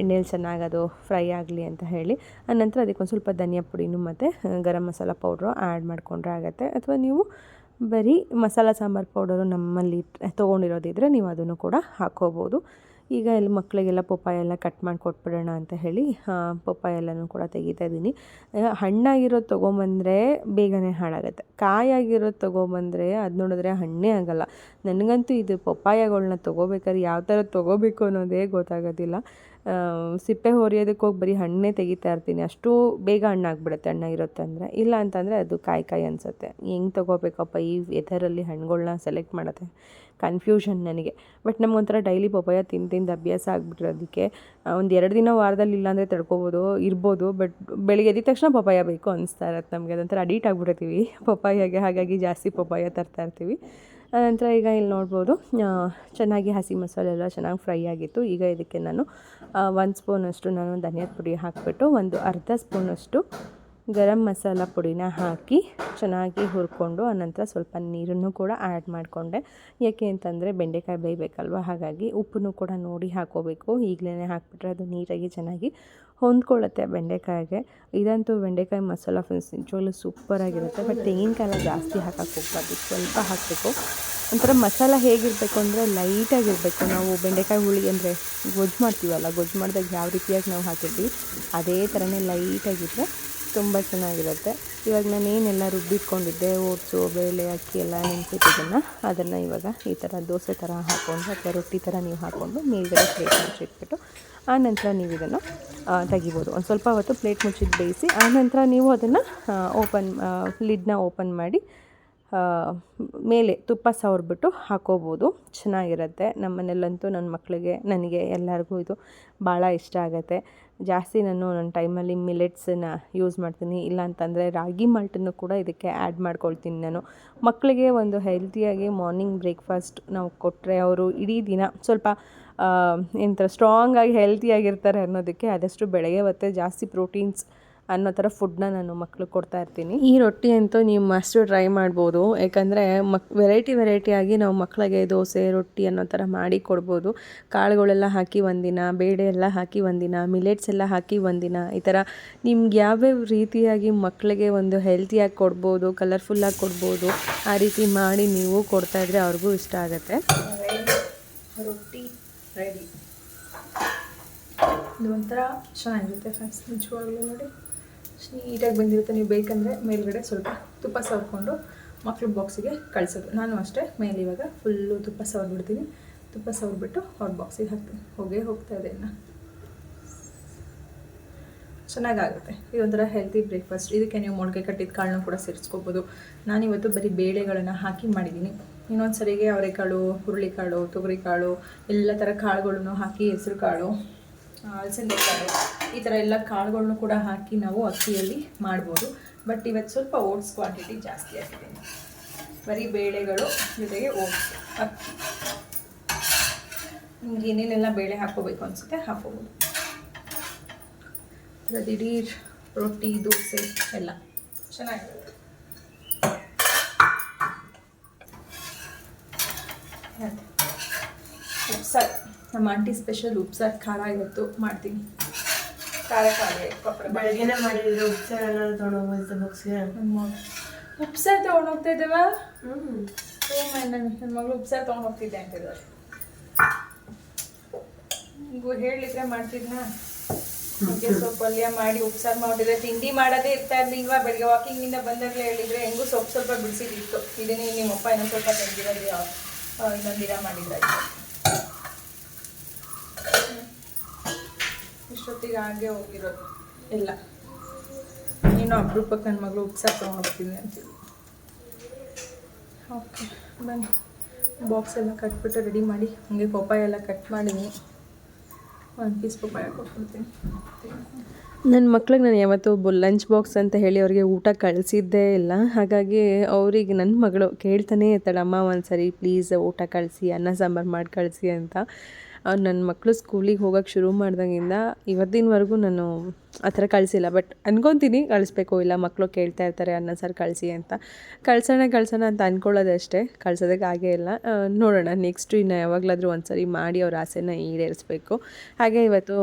ಎಣ್ಣೆಲಿ ಚೆನ್ನಾಗಿ ಅದು ಫ್ರೈ ಆಗಲಿ ಅಂತ ಹೇಳಿ. ಆನಂತರ ಅದಕ್ಕೊಂದು ಸ್ವಲ್ಪ ಧನಿಯಾ ಪುಡಿನೂ ಮತ್ತು ಗರಂ ಮಸಾಲ ಪೌಡ್ರು ಆ್ಯಡ್ ಮಾಡಿಕೊಂಡ್ರೆ ಆಗುತ್ತೆ. ಅಥವಾ ನೀವು ಬರೀ ಮಸಾಲ ಸಾಂಬಾರು ಪೌಡರು ನಮ್ಮಲ್ಲಿ ತೊಗೊಂಡಿರೋದಿದ್ರೆ ನೀವು ಅದನ್ನು ಕೂಡ ಹಾಕೋಬೋದು. ಈಗ ಇಲ್ಲಿ ಮಕ್ಕಳಿಗೆಲ್ಲ ಪಪ್ಪಾಯ ಎಲ್ಲ ಕಟ್ ಮಾಡಿ ಕೊಟ್ಬಿಡೋಣ ಅಂತ ಹೇಳಿ ಪಪ್ಪಾಯ ಎಲ್ಲನೂ ಕೂಡ ತೆಗಿತಾ ಇದ್ದೀನಿ. ಹಣ್ಣಾಗಿರೋದು ತೊಗೊಂಬಂದರೆ ಬೇಗನೆ ಹಾಳಾಗುತ್ತೆ. ಕಾಯಾಗಿರೋದು ತೊಗೊಂಬಂದರೆ ಅದು ನೋಡಿದ್ರೆ ಹಣ್ಣೇ ಆಗಲ್ಲ. ನನಗಂತೂ ಇದು ಪಪ್ಪಾಯಗಳನ್ನ ತೊಗೋಬೇಕಾದ್ರೆ ಯಾವ ಥರ ತೊಗೋಬೇಕು ಅನ್ನೋದೇ ಗೊತ್ತಾಗೋದಿಲ್ಲ. ಸಿಪ್ಪೆ ಹೊರಿಯೋದಕ್ಕೆ ಹೋಗಿ ಬರೀ ಹಣ್ಣೇ ತೆಗಿತಾ ಇರ್ತೀನಿ. ಅಷ್ಟು ಬೇಗ ಹಣ್ಣಾಗ್ಬಿಡುತ್ತೆ, ಹಣ್ಣಾಗಿರುತ್ತೆ ಅಂದರೆ. ಇಲ್ಲ ಅಂತಂದರೆ ಅದು ಕಾಯಿ ಕಾಯಿ ಅನಿಸುತ್ತೆ. ಹೆಂಗೆ ತೊಗೋಬೇಕಪ್ಪ ಈ ವೆದರಲ್ಲಿ ಹಣ್ಣುಗಳನ್ನ ಸೆಲೆಕ್ಟ್ ಮಾಡುತ್ತೆ? ಕನ್ಫ್ಯೂಷನ್ ನನಗೆ. ಬಟ್ ನಮಗೊಂಥರ ಡೈಲಿ ಪಪಾಯ ತಿಂದು ತಿಂದು ಅಭ್ಯಾಸ ಆಗಿಬಿಟ್ಟಿರೋದಕ್ಕೆ ಒಂದು ಎರಡು ದಿನ ವಾರದಲ್ಲಿ ಇಲ್ಲಾಂದರೆ ತಡ್ಕೋಬೋದು, ಇರ್ಬೋದು ಬಟ್ ಬೆಳಿಗ್ಗೆ ಎದ್ದ ತಕ್ಷಣ ಪಪಾಯ ಬೇಕು ಅನಿಸ್ತಾ ಇರತ್ತೆ ನಮಗೆ. ಅದೊಂಥರ ಅಡಿಟ್ ಆಗಿಬಿಡ್ತೀವಿ ಪಪಾಯಾಗೆ ಹಾಗಾಗಿ ಜಾಸ್ತಿ ಪಪಾಯ ತರ್ತಾ ಇರ್ತೀವಿ. ನಂತರ ಈಗ ಇಲ್ಲಿ ನೋಡ್ಬೋದು ಚೆನ್ನಾಗಿ ಹಸಿ ಮಸಾಲೆ ಎಲ್ಲ ಚೆನ್ನಾಗಿ ಫ್ರೈ ಆಗಿತ್ತು. ಈಗ ಇದಕ್ಕೆ ನಾನು ಒಂದು ಸ್ಪೂನಷ್ಟು ನಾನು ಧನಿಯಾದ ಪುಡಿ ಹಾಕಿಬಿಟ್ಟು ಒಂದು ಅರ್ಧ ಸ್ಪೂನಷ್ಟು ಗರಂ ಮಸಾಲ ಪುಡಿನ ಹಾಕಿ ಚೆನ್ನಾಗಿ ಹುರ್ಕೊಂಡು ಆನಂತರ ಸ್ವಲ್ಪ ನೀರನ್ನು ಕೂಡ ಆ್ಯಡ್ ಮಾಡಿಕೊಂಡೆ. ಯಾಕೆ ಅಂತಂದರೆ ಬೆಂಡೆಕಾಯಿ ಬೇಯಬೇಕಲ್ವ? ಹಾಗಾಗಿ ಉಪ್ಪನ್ನು ಕೂಡ ನೋಡಿ ಹಾಕೋಬೇಕು. ಈಗಲೇ ಹಾಕಿಬಿಟ್ರೆ ಅದು ನೀರಾಗಿ ಚೆನ್ನಾಗಿ ಹೊಂದ್ಕೊಳ್ಳುತ್ತೆ ಬೆಂಡೆಕಾಯಿಗೆ. ಇದಂತೂ ಬೆಂಡೆಕಾಯಿ ಮಸಾಲ ಫ್ರೆಂಡ್ಸ್ ನಿಜವಾಗ್ಲೂ ಸೂಪರಾಗಿರುತ್ತೆ ಬಟ್ ತೆಂಗಿನಕಾಯಿ ಜಾಸ್ತಿ ಹಾಕಕ್ಕೆ ಹೋಗ್ಬಾರ್ದು. ಸ್ವಲ್ಪ ಹಾಕಬೇಕು. ಒಂಥರ ಮಸಾಲ ಹೇಗಿರಬೇಕು ಅಂದರೆ ಲೈಟಾಗಿರಬೇಕು ನಾವು ಬೆಂಡೆಕಾಯಿ ಹುಳಿ ಅಂದರೆ ಗೊಜ್ಜು ಮಾಡ್ತೀವಲ್ಲ, ಗೊಜ್ಜು ಮಾಡಿದಾಗ ಯಾವ ರೀತಿಯಾಗಿ ನಾವು ಹಾಕಿರ್ತೀವಿ, ಅದೇ ಥರನೇ ಲೈಟಾಗಿದ್ದರೆ ತುಂಬ ಚೆನ್ನಾಗಿರುತ್ತೆ. ಇವಾಗ ನಾನು ಏನೆಲ್ಲ ರುಬ್ಬಿಟ್ಕೊಂಡಿದ್ದೆ, ಓಟ್ಸು, ಬೇಳೆ, ಅಕ್ಕಿ ಎಲ್ಲ ನೆನೆಸಿಟ್ಟಿದ್ದನ್ನು ಅದನ್ನು ಇವಾಗ ಈ ಥರ ದೋಸೆ ಥರ ಹಾಕ್ಕೊಂಡು ಅಥವಾ ರೊಟ್ಟಿ ಥರ ನೀವು ಹಾಕ್ಕೊಂಡು ಮೇಲ್ಗಡೆ ಪ್ಲೇಟ್ ಮುಚ್ಚಿಟ್ಬಿಟ್ಟು ಆನಂತರ ನೀವು ಇದನ್ನು ತೆಗಿಬೋದು. ಒಂದು ಸ್ವಲ್ಪ ಹೊತ್ತು ಪ್ಲೇಟ್ ಮುಚ್ಚಿದ ಬೇಯಿಸಿ ಆನಂತರ ನೀವು ಅದನ್ನು ಓಪನ್ ಲಿಡ್ನ ಓಪನ್ ಮಾಡಿ ಮೇಲೆ ತುಪ್ಪ ಸವರ್ಬಿಟ್ಟು ಹಾಕೋಬೋದು. ಚೆನ್ನಾಗಿರುತ್ತೆ. ನಮ್ಮ ಮನೇಲಂತೂ ನನ್ನ ಮಕ್ಕಳಿಗೆ ನನಗೆ ಎಲ್ಲರಿಗೂ ಇದು ಭಾಳ ಇಷ್ಟ ಆಗುತ್ತೆ. ಜಾಸ್ತಿ ನಾನು ನನ್ನ ಟೈಮಲ್ಲಿ ಮಿಲೆಟ್ಸನ್ನ ಯೂಸ್ ಮಾಡ್ತೀನಿ. ಇಲ್ಲ ಅಂತಂದರೆ ರಾಗಿ ಮಾಲ್ಟನ್ನು ಕೂಡ ಇದಕ್ಕೆ ಆ್ಯಡ್ ಮಾಡ್ಕೊಳ್ತೀನಿ ನಾನು. ಮಕ್ಕಳಿಗೆ ಒಂದು ಹೆಲ್ತಿಯಾಗಿ ಮಾರ್ನಿಂಗ್ ಬ್ರೇಕ್ಫಾಸ್ಟ್ ನಾವು ಕೊಟ್ಟರೆ ಅವರು ಇಡೀ ದಿನ ಸ್ವಲ್ಪ ಎಂಥ ಸ್ಟ್ರಾಂಗಾಗಿ ಹೆಲ್ತಿಯಾಗಿರ್ತಾರೆ ಅನ್ನೋದಕ್ಕೆ ಆದಷ್ಟು ಬೆಳಗ್ಗೆ ಮತ್ತು ಜಾಸ್ತಿ ಪ್ರೋಟೀನ್ಸ್ ಅನ್ನೋ ಥರ ಫುಡ್ನ ನಾನು ಮಕ್ಳಿಗೆ ಕೊಡ್ತಾ ಇರ್ತೀನಿ. ಈ ರೊಟ್ಟಿ ಅಂತೂ ನೀವು ಮಸ್ಟ್ ಟ್ರೈ ಮಾಡ್ಬೋದು. ಯಾಕಂದರೆ ಮಕ್ ವೆರೈಟಿ ವೆರೈಟಿಯಾಗಿ ನಾವು ಮಕ್ಕಳಿಗೆ ದೋಸೆ, ರೊಟ್ಟಿ ಅನ್ನೋ ಥರ ಮಾಡಿ ಕೊಡ್ಬೋದು. ಕಾಳುಗಳೆಲ್ಲ ಹಾಕಿ ಒಂದಿನ, ಬೇಳೆ ಎಲ್ಲ ಹಾಕಿ ಒಂದಿನ ಮಿಲೆಟ್ಸ್ ಎಲ್ಲ ಹಾಕಿ ಒಂದಿನ, ಈ ಥರ ನಿಮ್ಗೆ ಯಾವ್ಯಾವ ರೀತಿಯಾಗಿ ಮಕ್ಕಳಿಗೆ ಒಂದು ಹೆಲ್ತಿಯಾಗಿ ಕೊಡ್ಬೋದು ಕಲರ್ಫುಲ್ಲಾಗಿ ಕೊಡ್ಬೋದು, ಆ ರೀತಿ ಮಾಡಿ ನೀವು ಕೊಡ್ತಾ ಇದ್ರೆ ಅವ್ರಿಗೂ ಇಷ್ಟ ಆಗುತ್ತೆ. ರೊಟ್ಟಿ. ರೆಡಿ ಇದು ಒಂಥರ ಚೆನ್ನಾಗಿರುತ್ತೆ ಫ್ರೆಂಡ್ಸ್ ನಿಜವಾಗ್ಲೂ ನೋಡಿ. ನೀಟಾಗಿ ಬಂದಿರುತ್ತೆ. ನೀವು ಬೇಕಂದರೆ ಮೇಲ್ಗಡೆ ಸ್ವಲ್ಪ ತುಪ್ಪ ಸವರ್ಕೊಂಡು ಮಕ್ಳು ಬಾಕ್ಸಿಗೆ ಕಳಿಸೋದು. ನಾನು ಅಷ್ಟೇ ಮೇಲೆ ಇವಾಗ ಫುಲ್ಲು ತುಪ್ಪ ಸವರ್ಬಿಡ್ತೀನಿ ತುಪ್ಪ ಸವರ್ಬಿಟ್ಟು ಅವ್ರ ಬಾಕ್ಸಿಗೆ ಹಾಕ್ತೀನಿ. ಹೋಗೇ ಹೋಗ್ತಾ ಇದೆ ಇನ್ನು. ಚೆನ್ನಾಗಾಗುತ್ತೆ. ಇದೊಂಥರ ಹೆಲ್ತಿ ಬ್ರೇಕ್ಫಾಸ್ಟ್ ಇದಕ್ಕೆ ನೀವು ಮೊಳಕೆ ಕಟ್ಟಿದ ಕಾಳನ್ನೂ ಕೂಡ ಸೇರಿಸ್ಕೋಬೋದು. ನಾನಿವತ್ತು ಬರೀ ಬೇಳೆಗಳನ್ನು ಹಾಕಿ ಮಾಡಿದ್ದೀನಿ. ಇನ್ನೊಂದು ಸರಿಗೆ ಅವರೆಕಾಳು, ಹುರುಳಿಕಾಳು, ತೊಗರಿಕಾಳು, ಎಲ್ಲ ಥರ ಕಾಳುಗಳನ್ನು ಹಾಕಿ ಹೆಸರು ಕಾಳು ಅಲಸಂದೆ ಕಾಳು ಈ ಥರ ಎಲ್ಲ ಕಾಳುಗಳನ್ನು ಕೂಡ ಹಾಕಿ ನಾವು ಅಕ್ಕಿಯಲ್ಲಿ ಮಾಡ್ಬೋದು. ಬಟ್ ಇವತ್ತು ಸ್ವಲ್ಪ ಓಟ್ಸ್ ಕ್ವಾಂಟಿಟಿ ಜಾಸ್ತಿ ಆಗಿದೆ. ಬರೀ ಬೇಳೆಗಳು ಜೊತೆಗೆ ಓಟ್ಸ್. ಅಕ್ಕಿ. ನಿಮ್ಗೆ ಏನೇನೆಲ್ಲ ಬೇಳೆ ಹಾಕೋಬೇಕು ಅನಿಸುತ್ತೆ ಹಾಕೋಬೋದು ದಿಢೀರ್ ರೊಟ್ಟಿ, ದೋಸೆ, ಎಲ್ಲ. ಚೆನ್ನಾಗಿರುತ್ತೆ. ಉಪ್ಸಾರು ನಮ್ಮ ಆಂಟಿ ಸ್ಪೆಷಲ್ ಉಪ್ಸಾರು ಖಾರ ಇವತ್ತು ಮಾಡ್ತೀನಿ. ಖಾರ ಖಾರ ಕೊಪ್ಪಳ ಬೆಳಗ್ಗೆನೆ ಮಾಡಿದ್ರೆ ಉಪ್ಸಾರು ಏನಾದ್ರು ತೊಗೊಂಡೋಗ್ಬೋದು ಬಾಕ್ಸ್ಗೆ ಉಪ್ಸಾರು ತೊಗೊಂಡೋಗ್ತಾ ಇದ್ದೇವ? ನನ್ನ ನನ್ನ ಮಗಳು ಉಪ್ಸಾರು ತೊಗೊಂಡೋಗ್ತಿದ್ದೆ ಅಂತಿದ್ದಾರೆ ಹಿಂಗೂ ಹೇಳಿದ್ರೆ ಮಾಡ್ತಿದ್ನಾ? ನುಗ್ಗೆ ಸೊಪ್ಪು ಪಲ್ಯ ಮಾಡಿ ಉಪ್ಸಾರು ಮಾಡಿದ್ರೆ ತಿಂಡಿ ಮಾಡೋದೇ ಇರ್ತಾ ಇರ್ಲಿಲ್ವಾ? ಬೆಳಿಗ್ಗೆ ವಾಕಿಂಗಿಂದ ಬಂದಾಗಲೇ ಹೇಳಿದ್ರೆ ಹೆಂಗೂ ಸ್ವಲ್ಪ ಸ್ವಲ್ಪ ಬಿಡಿಸಿದಿತ್ತು ಇದನ್ನೇ ನಿಮ್ಮಪ್ಪ ಇನ್ನೊಂದು ಸ್ವಲ್ಪ ತೆಗ್ದಿರೋದು ಇನ್ನೊಂದು ದಿನ ಮಾಡಿದ್ರೆ ಇಷ್ಟೊತ್ತಿಗೆ ಹಾಗೆ ಹೋಗಿರೋದು. ಎಲ್ಲ ನೀನು ಅಪರೂಪಕ್ಕೆ ನನ್ನ ಮಗಳು ಉಪ್ಸಾರು ಹೋಗ್ತೀನಿ ಅಂತಿದ್ವಿ ಓಕೆ. ಬನ್ನಿ. ಬಾಕ್ಸ್ ಎಲ್ಲ ಕಟ್ಬಿಟ್ಟು ರೆಡಿ ಮಾಡಿ. ಹಾಗೆ ಪಪ್ಪಾಯ ಎಲ್ಲ ಕಟ್ ಮಾಡಿದ್ದೀನಿ ಒಂದು ಪೀಸ್ ಪಪ್ಪಾಯ ಕೊಟ್ಬಿಡ್ತೀನಿ ನನ್ನ ಮಕ್ಳಿಗೆ ನಾನು ಯಾವತ್ತೂ ಒಬ್ಬ ಲಂಚ್ ಬಾಕ್ಸ್ ಅಂತ ಹೇಳಿ ಅವ್ರಿಗೆ ಊಟ ಕಳಿಸಿದ್ದೇ ಇಲ್ಲ. ಹಾಗಾಗಿ ಅವ್ರಿಗೆ ನನ್ನ ಮಗಳು ಕೇಳ್ತಾನೆ ಇರ್ತಾಳೆ, ಅಮ್ಮ ಒಂದು ಸರಿ ಪ್ಲೀಸ್ ಊಟ ಕಳಿಸಿ, ಅನ್ನ ಸಾಂಬಾರು ಮಾಡಿ ಕಳಿಸಿ ಅಂತ. ನನ್ನ ಮಕ್ಕಳು ಸ್ಕೂಲಿಗೆ ಹೋಗೋಕ್ಕೆ ಶುರು ಮಾಡ್ದಾಗಿಂದ ಇವತ್ತಿನವರೆಗೂ ನಾನು ಆ ಥರ ಕಳಿಸಿಲ್ಲ. ಬಟ್ ಅನ್ಕೊತೀನಿ, ಕಳಿಸ್ಬೇಕು. ಇಲ್ಲ ಮಕ್ಕಳು ಕೇಳ್ತಾ ಇರ್ತಾರೆ ಅನ್ನ ಸರ್ ಕಳಿಸಿ ಅಂತ. ಕಳ್ಸೋಣ ಕಳ್ಸೋಣ ಅಂತ ಅಂದ್ಕೊಳ್ಳೋದಷ್ಟೇ ಕಳ್ಸೋದಕ್ಕೆ ಆಗೇ ಇಲ್ಲ. ನೋಡೋಣ ನೆಕ್ಸ್ಟ್ ಇನ್ನು ಯಾವಾಗಲಾದರೂ ಒಂದ್ಸರಿ ಮಾಡಿ ಅವ್ರ ಆಸೆನ ಈಡೇರಿಸಬೇಕು. ಹಾಗೆ ಇವತ್ತು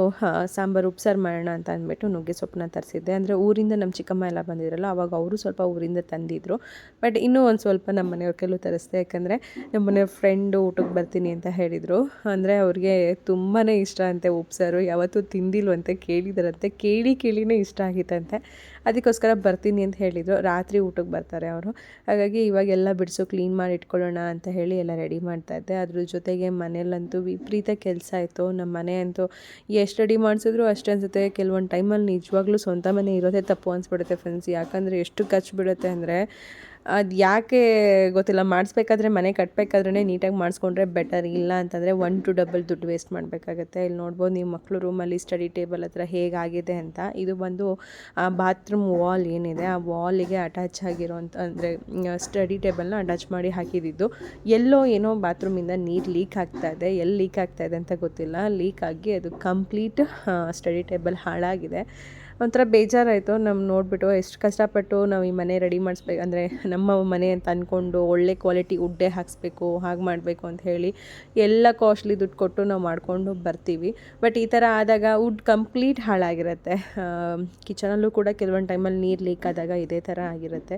ಸಾಂಬಾರು ಉಪ್ಸಾರು ಮಾಡೋಣ ಅಂತ ಅಂದ್ಬಿಟ್ಟು ನುಗ್ಗೆ ಸೊಪ್ಪನ್ನ ತರಿಸಿದ್ದೆ. ಅಂದರೆ ಊರಿಂದ ನಮ್ಮ ಚಿಕ್ಕಮ್ಮ ಎಲ್ಲ ಬಂದಿದ್ರಲ್ಲ, ಅವಾಗ ಅವರು ಸ್ವಲ್ಪ ಊರಿಂದ ತಂದಿದ್ರು. ಬಟ್ ಇನ್ನೂ ಒಂದು ಸ್ವಲ್ಪ ನಮ್ಮ ಮನೆಯವ್ರ ಕೆಲವು ತರಿಸ್ದೆ. ಯಾಕಂದರೆ ನಮ್ಮ ಮನೆಯವ್ರ ಫ್ರೆಂಡು ಊಟಕ್ಕೆ ಬರ್ತೀನಿ ಅಂತ ಹೇಳಿದರು. ಅಂದರೆ ಅವ್ರಿಗೆ ತುಂಬಾ ಇಷ್ಟ ಅಂತೆ ಉಪ್ಸಾರು. ಯಾವತ್ತೂ ತಿಂದಿಲ್ವಂತೆ, ಕೇಳಿದಾರಂತೆ, ಕೇಳಿ ಕೇಳಿನೇ ಇಷ್ಟ ಆಗಿತ್ತಂತೆ. ಅದಕ್ಕೋಸ್ಕರ ಬರ್ತೀನಿ ಅಂತ ಹೇಳಿದರು. ರಾತ್ರಿ ಊಟಕ್ಕೆ ಬರ್ತಾರೆ ಅವರು. ಹಾಗಾಗಿ ಇವಾಗೆಲ್ಲ ಬಿಡಿಸು, ಕ್ಲೀನ್ ಮಾಡಿ ಇಟ್ಕೊಳ್ಳೋಣ ಅಂತ ಹೇಳಿ ಎಲ್ಲ ರೆಡಿ ಮಾಡ್ತಾ ಇದ್ದೆ. ಅದ್ರ ಜೊತೆಗೆ ಮನೇಲಂತೂ ವಿಪರೀತ ಕೆಲಸ ಆಯಿತು. ನಮ್ಮ ಮನೆ ಅಂತೂ ಎಷ್ಟು ರೆಡಿ ಮಾಡಿಸಿದ್ರು ಅಷ್ಟೇ ಅನಿಸುತ್ತೆ. ಕೆಲವೊಂದು ಟೈಮಲ್ಲಿ ನಿಜವಾಗ್ಲೂ ಸ್ವಂತ ಮನೆ ಇರೋದೇ ತಪ್ಪು ಅನಿಸ್ಬಿಡುತ್ತೆ ಫ್ರೆಂಡ್ಸ್ ಯಾಕಂದರೆ ಎಷ್ಟು ಖರ್ಚು ಬಿಡುತ್ತೆ ಅಂದರೆ ಅದು ಯಾಕೆ ಗೊತ್ತಿಲ್ಲ, ಮಾಡಿಸ್ಬೇಕಾದ್ರೆ ಮನೆ ಕಟ್ಟಬೇಕಾದ್ರೆ ನೀಟಾಗಿ ಮಾಡಿಸ್ಕೊಂಡ್ರೆ ಬೆಟರ್ ಇಲ್ಲ ಅಂತಂದರೆ ಒನ್ ಟು ಡಬಲ್ ದುಡ್ಡು ವೇಸ್ಟ್ ಮಾಡಬೇಕಾಗತ್ತೆ. ಇಲ್ಲಿ ನೋಡ್ಬೋದು ನೀವು ಮಕ್ಕಳು ರೂಮಲ್ಲಿ ಸ್ಟಡಿ ಟೇಬಲ್ ಹತ್ರ ಹೇಗಾಗಿದೆ ಅಂತ. ಇದು ಬಂದು ಬಾತ್ರೂಮ್ ವಾಲ್ ಏನಿದೆ, ಆ ವಾಲಿಗೆ ಅಟ್ಯಾಚ್ ಆಗಿರೋಂಥ, ಅಂದರೆ ಸ್ಟಡಿ ಟೇಬಲ್ನ ಅಟ್ಯಾಚ್ ಮಾಡಿ ಹಾಕಿದ್ದು ಎಲ್ಲೋ ಏನೋ ಬಾತ್ರೂಮಿಂದ ನೀರು ಲೀಕ್ ಆಗ್ತಾ ಇದೆ. ಎಲ್ಲಿ ಲೀಕ್ ಆಗ್ತಾ ಇದೆ ಅಂತ ಗೊತ್ತಿಲ್ಲ. ಲೀಕ್ ಆಗಿ ಅದು ಕಂಪ್ಲೀಟ್ ಸ್ಟಡಿ ಟೇಬಲ್ ಹಾಳಾಗಿದೆ. ಒಂಥರ ಬೇಜಾರಾಯಿತು. ನಮ್ಮ ನೋಡಿಬಿಟ್ಟು ಎಷ್ಟು ಕಷ್ಟಪಟ್ಟು ನಾವು ಈ ಮನೆ ರೆಡಿ ಮಾಡಿಸ್ಬೇಕು, ಅಂದರೆ ನಮ್ಮ ಮನೆ ಅಂತ ಅಂದ್ಕೊಂಡು ಒಳ್ಳೆ ಕ್ವಾಲಿಟಿ ಉಡ್ಡೆ ಹಾಕಿಸ್ಬೇಕು, ಹಾಗೆ ಮಾಡಬೇಕು ಅಂತ ಹೇಳಿ ಎಲ್ಲ ಕಾಸ್ಟ್ಲಿ ದುಡ್ಡು ಕೊಟ್ಟು ನಾವು ಮಾಡಿಕೊಂಡು ಬರ್ತೀವಿ. ಬಟ್ ಈ ಥರ ಆದಾಗ ವುಡ್ ಕಂಪ್ಲೀಟ್ ಹಾಳಾಗಿರುತ್ತೆ. ಕಿಚನಲ್ಲೂ ಕೂಡ ಕೆಲವೊಂದು ಟೈಮಲ್ಲಿ ನೀರು ಲೀಕ್ ಆದಾಗ ಇದೇ ಥರ ಆಗಿರುತ್ತೆ.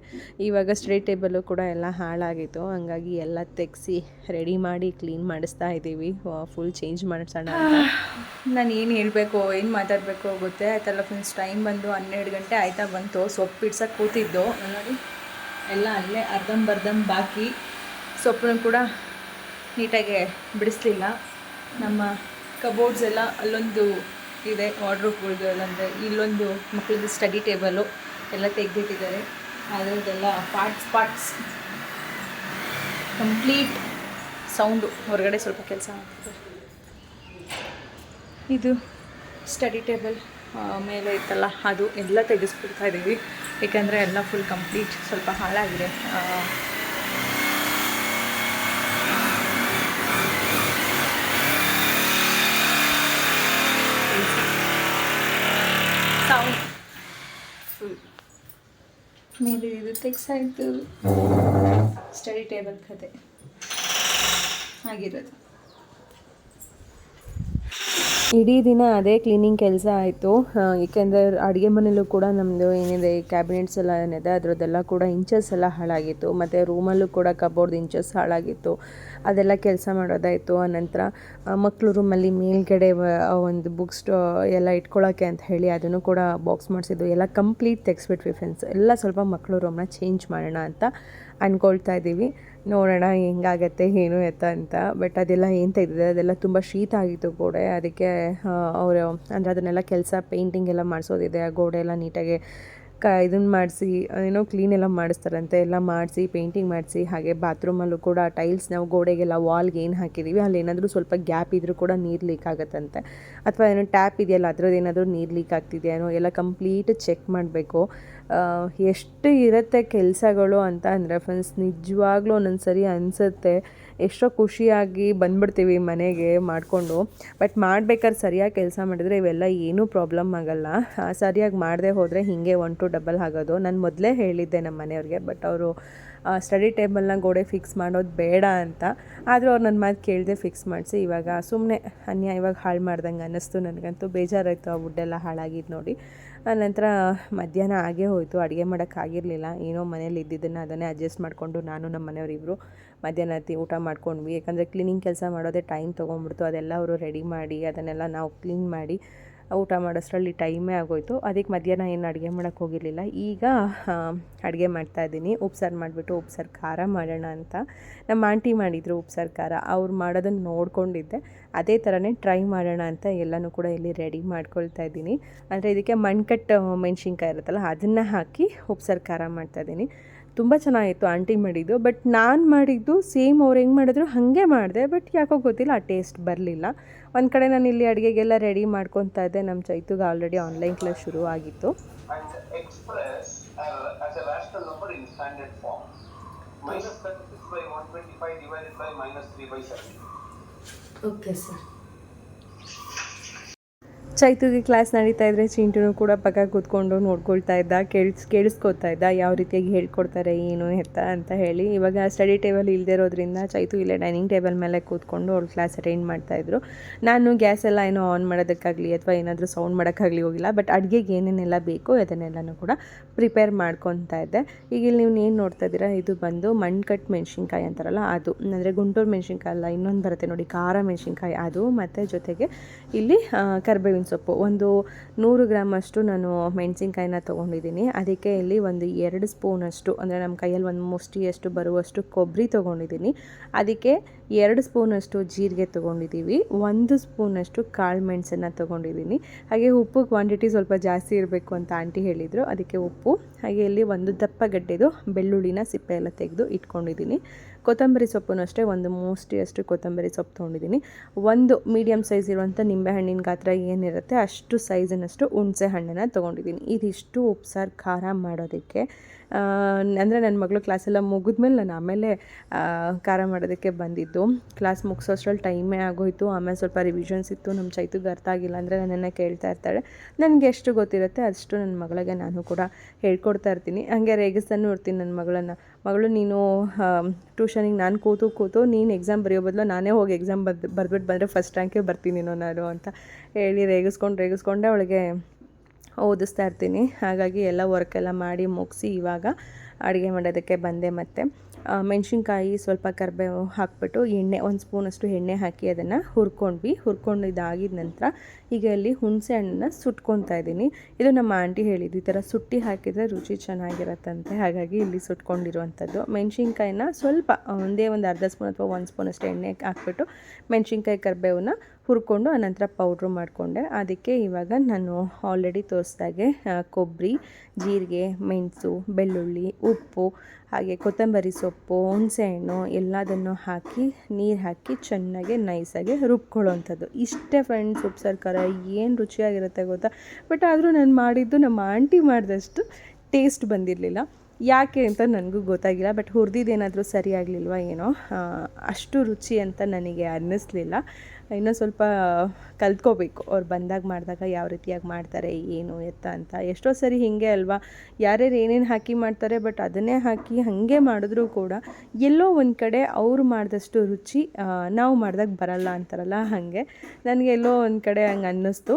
ಇವಾಗ ಸ್ಟ್ರೇ ಟೇಬಲ್ಲು ಕೂಡ ಎಲ್ಲ ಹಾಳಾಗಿತ್ತು. ಹಂಗಾಗಿ ಎಲ್ಲ ತೆಗೆಸಿ ರೆಡಿ ಮಾಡಿ ಕ್ಲೀನ್ ಮಾಡಿಸ್ತಾ ಇದ್ದೀವಿ. ಫುಲ್ ಚೇಂಜ್ ಮಾಡಿಸೋಣ ನಾನು ಏನು ಹೇಳಬೇಕು, ಏನು ಮಾತಾಡಬೇಕು ಗೊತ್ತೇ ಆಯ್ತಲ್ಲ ಫ್ರೆಂಡ್ಸ್ ಟೈಮ್ ಬಂದು ಹನ್ನೆರಡು ಗಂಟೆ ಆಯ್ತಾ ಬಂತು, ಸೊಪ್ಪು ಬಿಡ್ಸಕ್ಕೆ ಕೂತಿದ್ದು. ನೋಡಿ, ಎಲ್ಲ ಅಲ್ಲೇ ಅರ್ಧಂಬರ್ಧಂ ಬಾಕಿ. ಸೊಪ್ಪನ್ನು ಕೂಡ ನೀಟಾಗಿ ಬಿಡಿಸ್ಲಿಲ್ಲ. ನಮ್ಮ ಕಬೋರ್ಡ್ಸ್ ಎಲ್ಲ ಅಲ್ಲೊಂದು ಇದೆ ವಾರ್ಡ್ರೋಬ್ಗಳ್ದು ಅಂದರೆ ಇಲ್ಲೊಂದು ಮಕ್ಕಳದ್ದು ಸ್ಟಡಿ ಟೇಬಲು ಎಲ್ಲ ತೆಗೆದಿಟ್ಟಿದ್ದಾರೆ. ಅದರದ್ದೆಲ್ಲ ಪಾರ್ಟ್ಸ್ ಪಾರ್ಟ್ಸ್ ಕಂಪ್ಲೀಟ್ ಸೌಂಡು ಹೊರಗಡೆ ಸ್ವಲ್ಪ ಕೆಲಸ ಮಾಡ್ತಿದ್ದಾರೆ ಇದು ಸ್ಟಡಿ ಟೇಬಲ್ ಮೇಲೆ ಇತ್ತಲ್ಲ, ಅದು ಎಲ್ಲ ತೆಗೆಸ್ಬಿಡ್ತಾ ಇದ್ದೀವಿ ಏಕೆಂದರೆ ಎಲ್ಲ ಫುಲ್ ಕಂಪ್ಲೀಟ್ ಸ್ವಲ್ಪ ಹಾಳಾಗಿದೆ. ಫುಲ್ ಮೇಲೆ ಇದು ತೆಗ್ಸಾಯ್ತು ಸ್ಟಡಿ ಟೇಬಲ್ ಕತೆ. ಆಗಿರೋದು ಇಡೀ ದಿನ ಅದೇ ಕ್ಲೀನಿಂಗ್ ಕೆಲಸ ಆಯಿತು. ಏಕೆಂದರೆ ಅಡುಗೆ ಮನೆಯಲ್ಲೂ ಕೂಡ ನಮ್ಮದು ಏನಿದೆ ಕ್ಯಾಬಿನೆಟ್ಸ್ ಎಲ್ಲ ಏನಿದೆ, ಅದರದ್ದೆಲ್ಲ ಕೂಡ ಇಂಚಸ್ ಎಲ್ಲ ಹಾಳಾಗಿತ್ತು. ಮತ್ತು ರೂಮಲ್ಲೂ ಕೂಡ ಕಬೋರ್ಡ್ ಇಂಚಸ್ ಹಾಳಾಗಿತ್ತು. ಅದೆಲ್ಲ ಕೆಲಸ ಮಾಡೋದಾಯಿತು. ಆನಂತರ ಮಕ್ಕಳು ರೂಮಲ್ಲಿ ಮೇಲ್ಗಡೆ ಒಂದು ಒಂದು ಸ್ಟೋ ಎಲ್ಲ ಇಟ್ಕೊಳ್ಳೋಕ್ಕೆ ಅಂತ ಹೇಳಿ ಅದನ್ನು ಕೂಡ ಬಾಕ್ಸ್ ಮಾಡಿಸಿದ್ದು. ಎಲ್ಲ ಕಂಪ್ಲೀಟ್ ತೆಗೆಸ್ಬಿಟ್ವಿ ಫ್ರೆಂಡ್ಸ್ ಎಲ್ಲ ಸ್ವಲ್ಪ ಮಕ್ಕಳು ರೂಮ್ನ ಚೇಂಜ್ ಮಾಡೋಣ ಅಂತ ಅಂದ್ಕೊಳ್ತಾ ಇದ್ದೀವಿ. ನೋಡೋಣ ಹೆಂಗಾಗತ್ತೆ, ಏನು ಎತ್ತ ಅಂತ. ಬಟ್ ಅದೆಲ್ಲ ಏನು ತೆಗೆದಿದೆ, ಅದೆಲ್ಲ ತುಂಬ ಶೀತ ಆಗಿತ್ತು ಗೋಡೆ. ಅದಕ್ಕೆ ಅವರು, ಅಂದರೆ ಅದನ್ನೆಲ್ಲ ಕೆಲಸ ಪೇಂಟಿಂಗ್ ಎಲ್ಲ ಮಾಡಿಸೋದಿದೆ, ಆ ಗೋಡೆ ಎಲ್ಲ ನೀಟಾಗಿ ಕ ಇದನ್ನು ಮಾಡಿಸಿ ಏನೋ ಕ್ಲೀನ್ ಎಲ್ಲ ಮಾಡಿಸ್ತಾರಂತೆ. ಎಲ್ಲ ಮಾಡಿಸಿ ಪೇಂಟಿಂಗ್ ಮಾಡಿಸಿ, ಹಾಗೆ ಬಾತ್ರೂಮಲ್ಲೂ ಕೂಡ ಟೈಲ್ಸ್ ನಾವು ಗೋಡೆಗೆಲ್ಲ ವಾಲ್ಗೆ ಏನು ಹಾಕಿದ್ದೀವಿ ಅಲ್ಲಿ ಏನಾದರೂ ಸ್ವಲ್ಪ ಗ್ಯಾಪ್ ಇದ್ದರೂ ಕೂಡ ನೀರು ಲೀಕ್ ಆಗುತ್ತಂತೆ. ಅಥವಾ ಏನೋ ಟ್ಯಾಪ್ ಇದೆಯಲ್ಲ, ಅದ್ರದ್ದು ಏನಾದರೂ ನೀರು ಲೀಕ್ ಆಗ್ತಿದೆಯೋ ಎಲ್ಲ ಕಂಪ್ಲೀಟ್ ಚೆಕ್ ಮಾಡಬೇಕು. ಎಷ್ಟು ಇರುತ್ತೆ ಕೆಲಸಗಳು ಅಂತ ಅಂದರೆ ಫ್ರೆಂಡ್ಸ್ ನಿಜವಾಗ್ಲೂ ಒಂದೊಂದು ಸರಿ ಅನಿಸುತ್ತೆ. ಎಷ್ಟೋ ಖುಷಿಯಾಗಿ ಬಂದ್ಬಿಡ್ತೀವಿ ಮನೆಗೆ ಮಾಡಿಕೊಂಡು. ಬಟ್ ಮಾಡ್ಬೇಕಾದ್ರೆ ಸರಿಯಾಗಿ ಕೆಲಸ ಮಾಡಿದರೆ ಇವೆಲ್ಲ ಏನೂ ಪ್ರಾಬ್ಲಮ್ ಆಗಲ್ಲ. ಸರಿಯಾಗಿ ಮಾಡದೆ ಹೋದರೆ ಹೀಗೆ ಒನ್ ಟು ಡಬಲ್ ಆಗೋದು. ನಾನು ಮೊದಲೇ ಹೇಳಿದ್ದೆ ನಮ್ಮ ಮನೆಯವ್ರಿಗೆ ಬಟ್ ಅವರು ಸ್ಟಡಿ ಟೇಬಲ್ನ ಗೋಡೆ ಫಿಕ್ಸ್ ಮಾಡೋದು ಬೇಡ ಅಂತ. ಆದರೂ ಅವ್ರು ನನ್ನ ಮಾತು ಕೇಳಿದೆ ಫಿಕ್ಸ್ ಮಾಡಿಸಿ. ಇವಾಗ ಸುಮ್ಮನೆ ಅನ್ಯಾಯವಾಗಿ ಹಾಳು ಮಾಡ್ದಂಗೆ ಅನ್ನಿಸ್ತು ನನಗಂತೂ. ಬೇಜಾರಾಯಿತು ಆ ವುಡ್ಡೆಲ್ಲ ಹಾಳಾಗಿದ್ದು ನೋಡಿ. ನಂತರ ಮಧ್ಯಾಹ್ನ ಆಗೇ ಹೋಯಿತು. ಅಡುಗೆ ಮಾಡೋಕ್ಕಾಗಿರಲಿಲ್ಲ ಏನೋ ಮನೇಲಿ ಇದ್ದಿದ್ದನ್ನು ಅದನ್ನೇ ಅಡ್ಜಸ್ಟ್ ಮಾಡಿಕೊಂಡು ನಾನು ನಮ್ಮ ಮನೆಯವರಿಬ್ಬರು ಮಧ್ಯಾಹ್ನ ಹತ್ತಿ ಊಟ ಮಾಡ್ಕೊಂಡ್ವಿ. ಯಾಕಂದರೆ ಕ್ಲೀನಿಂಗ್ ಕೆಲಸ ಮಾಡೋದೇ ಟೈಮ್ ತೊಗೊಂಡ್ಬಿಡ್ತು. ಅದೆಲ್ಲ ಅವರು ರೆಡಿ ಮಾಡಿ, ಅದನ್ನೆಲ್ಲ ನಾವು ಕ್ಲೀನ್ ಮಾಡಿ, ಊಟ ಮಾಡೋಷ್ಟರಲ್ಲಿ ಟೈಮೇ ಆಗೋಯಿತು. ಅದಕ್ಕೆ ಮಧ್ಯಾಹ್ನ ಏನು ಅಡುಗೆ ಮಾಡೋಕ್ಕೆ ಹೋಗಿರಲಿಲ್ಲ. ಈಗ ಅಡುಗೆ ಮಾಡ್ತಾಯಿದ್ದೀನಿ ಉಪ್ಸಾರು ಮಾಡಿಬಿಟ್ಟು ಉಪ್ಸಾರು ಖಾರ ಮಾಡೋಣ ಅಂತ. ನಮ್ಮ ಆಂಟಿ ಮಾಡಿದರು ಉಪ್ಸಾರು ಖಾರ. ಅವ್ರು ಮಾಡೋದನ್ನು ನೋಡ್ಕೊಂಡಿದ್ದೆ. ಅದೇ ಥರನೇ ಟ್ರೈ ಮಾಡೋಣ ಅಂತ ಎಲ್ಲನೂ ಕೂಡ ಇಲ್ಲಿ ರೆಡಿ ಮಾಡ್ಕೊಳ್ತಾ ಇದ್ದೀನಿ. ಅಂದರೆ ಇದಕ್ಕೆ ಮಣ್ಕಟ್ಟು ಮೆಣಸಿನ್ಕಾಯಿ ಇರುತ್ತಲ್ಲ, ಅದನ್ನು ಹಾಕಿ ಉಪ್ಸಾರು ಖಾರ ಮಾಡ್ತಾಯಿದ್ದೀನಿ ತುಂಬ ಚೆನ್ನಾಗಿತ್ತು ಆಂಟಿ ಮಾಡಿದ್ದು ಬಟ್ ನಾನು ಮಾಡಿದ್ದು ಸೇಮ್ ಅವ್ರು ಹೆಂಗೆ ಮಾಡಿದ್ರು ಹಾಗೆ ಮಾಡಿದೆ ಬಟ್ ಯಾಕೋ ಗೊತ್ತಿಲ್ಲ, ಆ ಟೇಸ್ಟ್ ಬರಲಿಲ್ಲ ಒಂದು ಕಡೆ ನಾನು ಇಲ್ಲಿ ಅಡುಗೆಗೆಲ್ಲ ರೆಡಿ ಮಾಡ್ಕೊತಾ ಇದ್ದೆ ನಮ್ಮ ಚೈತುಗೆ ಆಲ್ರೆಡಿ ಆನ್ಲೈನ್ ಕ್ಲಾಸ್ ಶುರು ಆಗಿತ್ತು and express as a rational number in standard form. Minus 36 by 125 divided by minus 3 by 70. Okay sir ಚೈತುಗೆ class ನಡೀತಾ ಇದ್ರೆ ಚಿಂಟುನು ಕೂಡ ಪಕ್ಕ ಕೂತ್ಕೊಂಡು ನೋಡ್ಕೊಳ್ತಾ ಇದ್ದ, ಕೇಳಿಸ್ ಕೇಳಿಸ್ಕೊತಾ ಇದ್ದ, ಯಾವ ರೀತಿಯಾಗಿ ಹೇಳ್ಕೊಡ್ತಾರೆ, ಏನು ಎತ್ತ ಅಂತ ಹೇಳಿ. ಇವಾಗ ಸ್ಟಡಿ ಟೇಬಲ್ ಇಲ್ಲದೆ ಇರೋದ್ರಿಂದ ಚೈತು ಇಲ್ಲೇ ಡೈನಿಂಗ್ ಟೇಬಲ್ ಮೇಲೆ ಕೂತ್ಕೊಂಡು ಅವ್ಳು ಕ್ಲಾಸ್ ಅಟೆಂಡ್ ಮಾಡ್ತಾ ಇದ್ರು. ನಾನು ಗ್ಯಾಸ್ ಎಲ್ಲ ಏನೋ ಆನ್ ಮಾಡೋದಕ್ಕಾಗಲಿ ಅಥವಾ ಏನಾದರೂ ಸೌಂಡ್ ಮಾಡೋಕ್ಕಾಗಲಿ ಹೋಗಿಲ್ಲ ಬಟ್ ಅಡುಗೆಗೆ ಏನೇನೆಲ್ಲ ಬೇಕು ಅದನ್ನೆಲ್ಲನೂ ಕೂಡ ಪ್ರಿಪೇರ್ ಮಾಡ್ಕೊತಾ ಇದ್ದೆ. ಈಗ ಇಲ್ಲಿ ನೀವು ಏನು ನೋಡ್ತಾ ಇದ್ದೀರಾ? ಇದು ಬಂದು ಮಣ್ಕಟ್ ಮೆಣಸಿನ್ಕಾಯಿ ಅಂತಾರಲ್ಲ ಅದು. ಅಂದರೆ ಗುಂಟೂರು ಮೆಣಸಿನ್ಕಾಯಿ ಅಲ್ಲ ಇನ್ನೊಂದು ಬರುತ್ತೆ ನೋಡಿ, ಖಾರ ಮೆಣಸಿನ್ಕಾಯಿ ಅದು. ಮತ್ತು ಜೊತೆಗೆ ಇಲ್ಲಿ ಕರ್ಬೇವಿನ ಸೊಪ್ಪು. ಒಂದು ನೂರು ಗ್ರಾಮಷ್ಟು ನಾನು ಮೆಣಸಿನ್ಕಾಯಿನ ತೊಗೊಂಡಿದ್ದೀನಿ. ಅದಕ್ಕೆ ಇಲ್ಲಿ ಒಂದು ಎರಡು ಸ್ಪೂನಷ್ಟು ಅಂದರೆ ನಮ್ಮ ಕೈಯಲ್ಲಿ ಒಂದು ಮುಷ್ಟಿಯಷ್ಟು ಬರುವಷ್ಟು ಕೊಬ್ಬರಿ ತೊಗೊಂಡಿದ್ದೀನಿ. ಅದಕ್ಕೆ ಎರಡು ಸ್ಪೂನಷ್ಟು ಜೀರಿಗೆ ತೊಗೊಂಡಿದ್ದೀವಿ. ಒಂದು ಸ್ಪೂನಷ್ಟು ಕಾಳು ಮೆಣಸನ್ನು ತೊಗೊಂಡಿದ್ದೀನಿ. ಹಾಗೆ ಉಪ್ಪು ಕ್ವಾಂಟಿಟಿ ಸ್ವಲ್ಪ ಜಾಸ್ತಿ ಇರಬೇಕು ಅಂತ ಆಂಟಿ ಹೇಳಿದರು. ಅದಕ್ಕೆ ಉಪ್ಪು. ಹಾಗೆ ಇಲ್ಲಿ ಒಂದು ದಪ್ಪ ಗಡ್ಡೆದು ಬೆಳ್ಳುಳ್ಳಿನ ಸಿಪ್ಪೆ ಎಲ್ಲ ತೆಗೆದು ಇಟ್ಕೊಂಡಿದ್ದೀನಿ. ಕೊತ್ತಂಬರಿ ಸೊಪ್ಪನ್ನು ಅಷ್ಟೇ ಒಂದು ಮೋಸ್ಟಿಯಷ್ಟು ಕೊತ್ತಂಬರಿ ಸೊಪ್ಪು ತೊಗೊಂಡಿದ್ದೀನಿ. ಒಂದು ಮೀಡಿಯಮ್ ಸೈಜ್ ಇರುವಂಥ ನಿಂಬೆಹಣ್ಣಿನ ಗಾತ್ರ ಏನಿರುತ್ತೆ ಅಷ್ಟು ಸೈಜಿನಷ್ಟು ಹುಣಸೆ ಹಣ್ಣನ್ನು ತೊಗೊಂಡಿದ್ದೀನಿ. ಇದಿಷ್ಟು ಉಪ್ಸಾರು ಖಾರ ಮಾಡೋದಕ್ಕೆ. ಅಂದರೆ ನನ್ನ ಮಗಳು ಕ್ಲಾಸೆಲ್ಲ ಮುಗಿದ್ಮೇಲೆ ನಾನು ಆಮೇಲೆ ಖಾರ ಮಾಡೋದಕ್ಕೆ ಬಂದಿದ್ದು. ಕ್ಲಾಸ್ ಮುಗಿಸೋಷ್ಟ್ರಲ್ಲಿ ಟೈಮೇ ಆಗೋಯ್ತು. ಆಮೇಲೆ ಸ್ವಲ್ಪ ರಿವಿಷನ್ಸ್ ಇತ್ತು. ನಮ್ಮ ಚೈತಿಗೆ ಅರ್ಥ ಆಗಿಲ್ಲ ಅಂದರೆ ನನ್ನನ್ನು ಕೇಳ್ತಾ ಇರ್ತಾಳೆ. ನನಗೆ ಎಷ್ಟು ಗೊತ್ತಿರುತ್ತೆ ಅಷ್ಟು ನನ್ನ ಮಗಳಿಗೆ ನಾನು ಕೂಡ ಹೇಳ್ಕೊಡ್ತಾ ಇರ್ತೀನಿ. ಹಂಗೆ ರೇಗಿಸ್ತಾನೂ ಇರ್ತೀನಿ ನನ್ನ ಮಗಳನ್ನು. ಮಗಳು, ನೀನು ಟ್ಯೂಷನಿಗೆ ನಾನು ಕೂತು ಕೂತು ನೀನು ಎಕ್ಸಾಮ್ ಬರೆಯೋ ಬದಲು ನಾನೇ ಹೋಗಿ ಎಕ್ಸಾಮ್ ಬರ್ದು ಬರ್ಬಿಟ್ಟು ಬಂದರೆ ಫಸ್ಟ್ ರ್ಯಾಂಕೇ ಬರ್ತೀನಿ ನಾನು ಅಂತ ಹೇಳಿ ರೇಗಿಸ್ಕೊಂಡು, ರೇಗಿಸ್ಕೊಂಡೆ ಅವಳಿಗೆ ಓದಿಸ್ತಾ ಇರ್ತೀನಿ. ಹಾಗಾಗಿ ಎಲ್ಲ ವರ್ಕ್ ಎಲ್ಲ ಮಾಡಿ ಮುಗಿಸಿ ಇವಾಗ ಅಡುಗೆ ಮಾಡೋದಕ್ಕೆ ಬಂದೆ ಮತ್ತು. ಮೆಣಸಿನ್ಕಾಯಿ ಸ್ವಲ್ಪ ಕರಿಬೇವು ಹಾಕ್ಬಿಟ್ಟು ಎಣ್ಣೆ, ಒಂದು ಸ್ಪೂನಷ್ಟು ಎಣ್ಣೆ ಹಾಕಿ ಅದನ್ನು ಹುರ್ಕೊಂಡ್ವಿ. ಹುರ್ಕೊಂಡು ಇದಾಗಿದ ನಂತರ ಈಗ ಇಲ್ಲಿ ಹುಣಸೆ ಹಣ್ಣನ್ನು ಸುಟ್ಕೊತಾ ಇದ್ದೀನಿ. ಇದು ನಮ್ಮ ಆಂಟಿ ಹೇಳಿದ್ದು, ಈ ಥರ ಸುಟ್ಟಿ ಹಾಕಿದರೆ ರುಚಿ ಚೆನ್ನಾಗಿರತ್ತಂತೆ. ಹಾಗಾಗಿ ಇಲ್ಲಿ ಸುಟ್ಕೊಂಡಿರುವಂಥದ್ದು. ಮೆಣಸಿನ್ಕಾಯಿನ ಸ್ವಲ್ಪ, ಒಂದೇ ಒಂದು ಅರ್ಧ ಸ್ಪೂನ್ ಅಥವಾ ಒಂದು ಸ್ಪೂನಷ್ಟು ಎಣ್ಣೆ ಹಾಕ್ಬಿಟ್ಟು ಮೆಣಸಿನ್ಕಾಯಿ ಕರಿಬೇವನ್ನ ಹುರ್ಕೊಂಡು ಆನಂತರ ಪೌಡ್ರು ಮಾಡಿಕೊಂಡೆ. ಅದಕ್ಕೆ ಇವಾಗ ನಾನು ಆಲ್ರೆಡಿ ತೋರಿಸ್ದಾಗೆ ಕೊಬ್ಬರಿ ಜೀರಿಗೆ, ಮೆಣಸು, ಬೆಳ್ಳುಳ್ಳಿ, ಉಪ್ಪು, ಹಾಗೆ ಕೊತ್ತಂಬರಿ ಸೊಪ್ಪು ಹುಣಸೆಹಣ್ಣು ಎಲ್ಲದನ್ನು ಹಾಕಿ, ನೀರು ಹಾಕಿ ಚೆನ್ನಾಗಿ ನೈಸಾಗಿ ರುಬ್ಕೊಳ್ಳೋವಂಥದ್ದು ಇಷ್ಟೇ ಫ್ರೆಂಡ್ಸ್ ಉಪ್ಪು ಸರ್ಕಾರ ಏನು ರುಚಿಯಾಗಿರುತ್ತೆ ಗೊತ್ತಾ? ಬಟ್ ಆದರೂ ನಾನು ಮಾಡಿದ್ದು ನಮ್ಮ ಆಂಟಿ ಮಾಡಿದಷ್ಟು ಟೇಸ್ಟ್ ಬಂದಿರಲಿಲ್ಲ. ಯಾಕೆ ಅಂತ ನನಗೂ ಗೊತ್ತಾಗಿಲ್ಲ. ಬಟ್ ಹುರಿದಿದ್ದೇನಾದರೂ ಸರಿಯಾಗಲಿಲ್ವ ಏನೋ? ಅಷ್ಟು ರುಚಿ ಅಂತ ನನಗೆ ಅನ್ನಿಸ್ಲಿಲ್ಲ. ಇನ್ನೂ ಸ್ವಲ್ಪ ಕಲ್ತ್ಕೋಬೇಕು. ಅವ್ರು ಬಂದಾಗ ಮಾಡಿದಾಗ ಯಾವ ರೀತಿಯಾಗಿ ಮಾಡ್ತಾರೆ, ಏನು ಎತ್ತ ಅಂತ. ಎಷ್ಟೋ ಸರಿ ಹೀಗೆ ಅಲ್ವಾ? ಯಾರ್ಯಾರು ಏನೇನು ಹಾಕಿ ಮಾಡ್ತಾರೆ, ಬಟ್ ಅದನ್ನೇ ಹಾಕಿ ಹಾಗೆ ಮಾಡಿದ್ರೂ ಕೂಡ ಎಲ್ಲೋ ಒಂದು ಕಡೆ ಅವರು ಮಾಡಿದಷ್ಟು ರುಚಿ ನಾವು ಮಾಡಿದಾಗ ಬರಲ್ಲ ಅಂತಾರಲ್ಲ ಹಾಗೆ. ನನಗೆ ಎಲ್ಲೋ ಒಂದು ಕಡೆ ಹಂಗೆ ಅನ್ನಿಸ್ತು.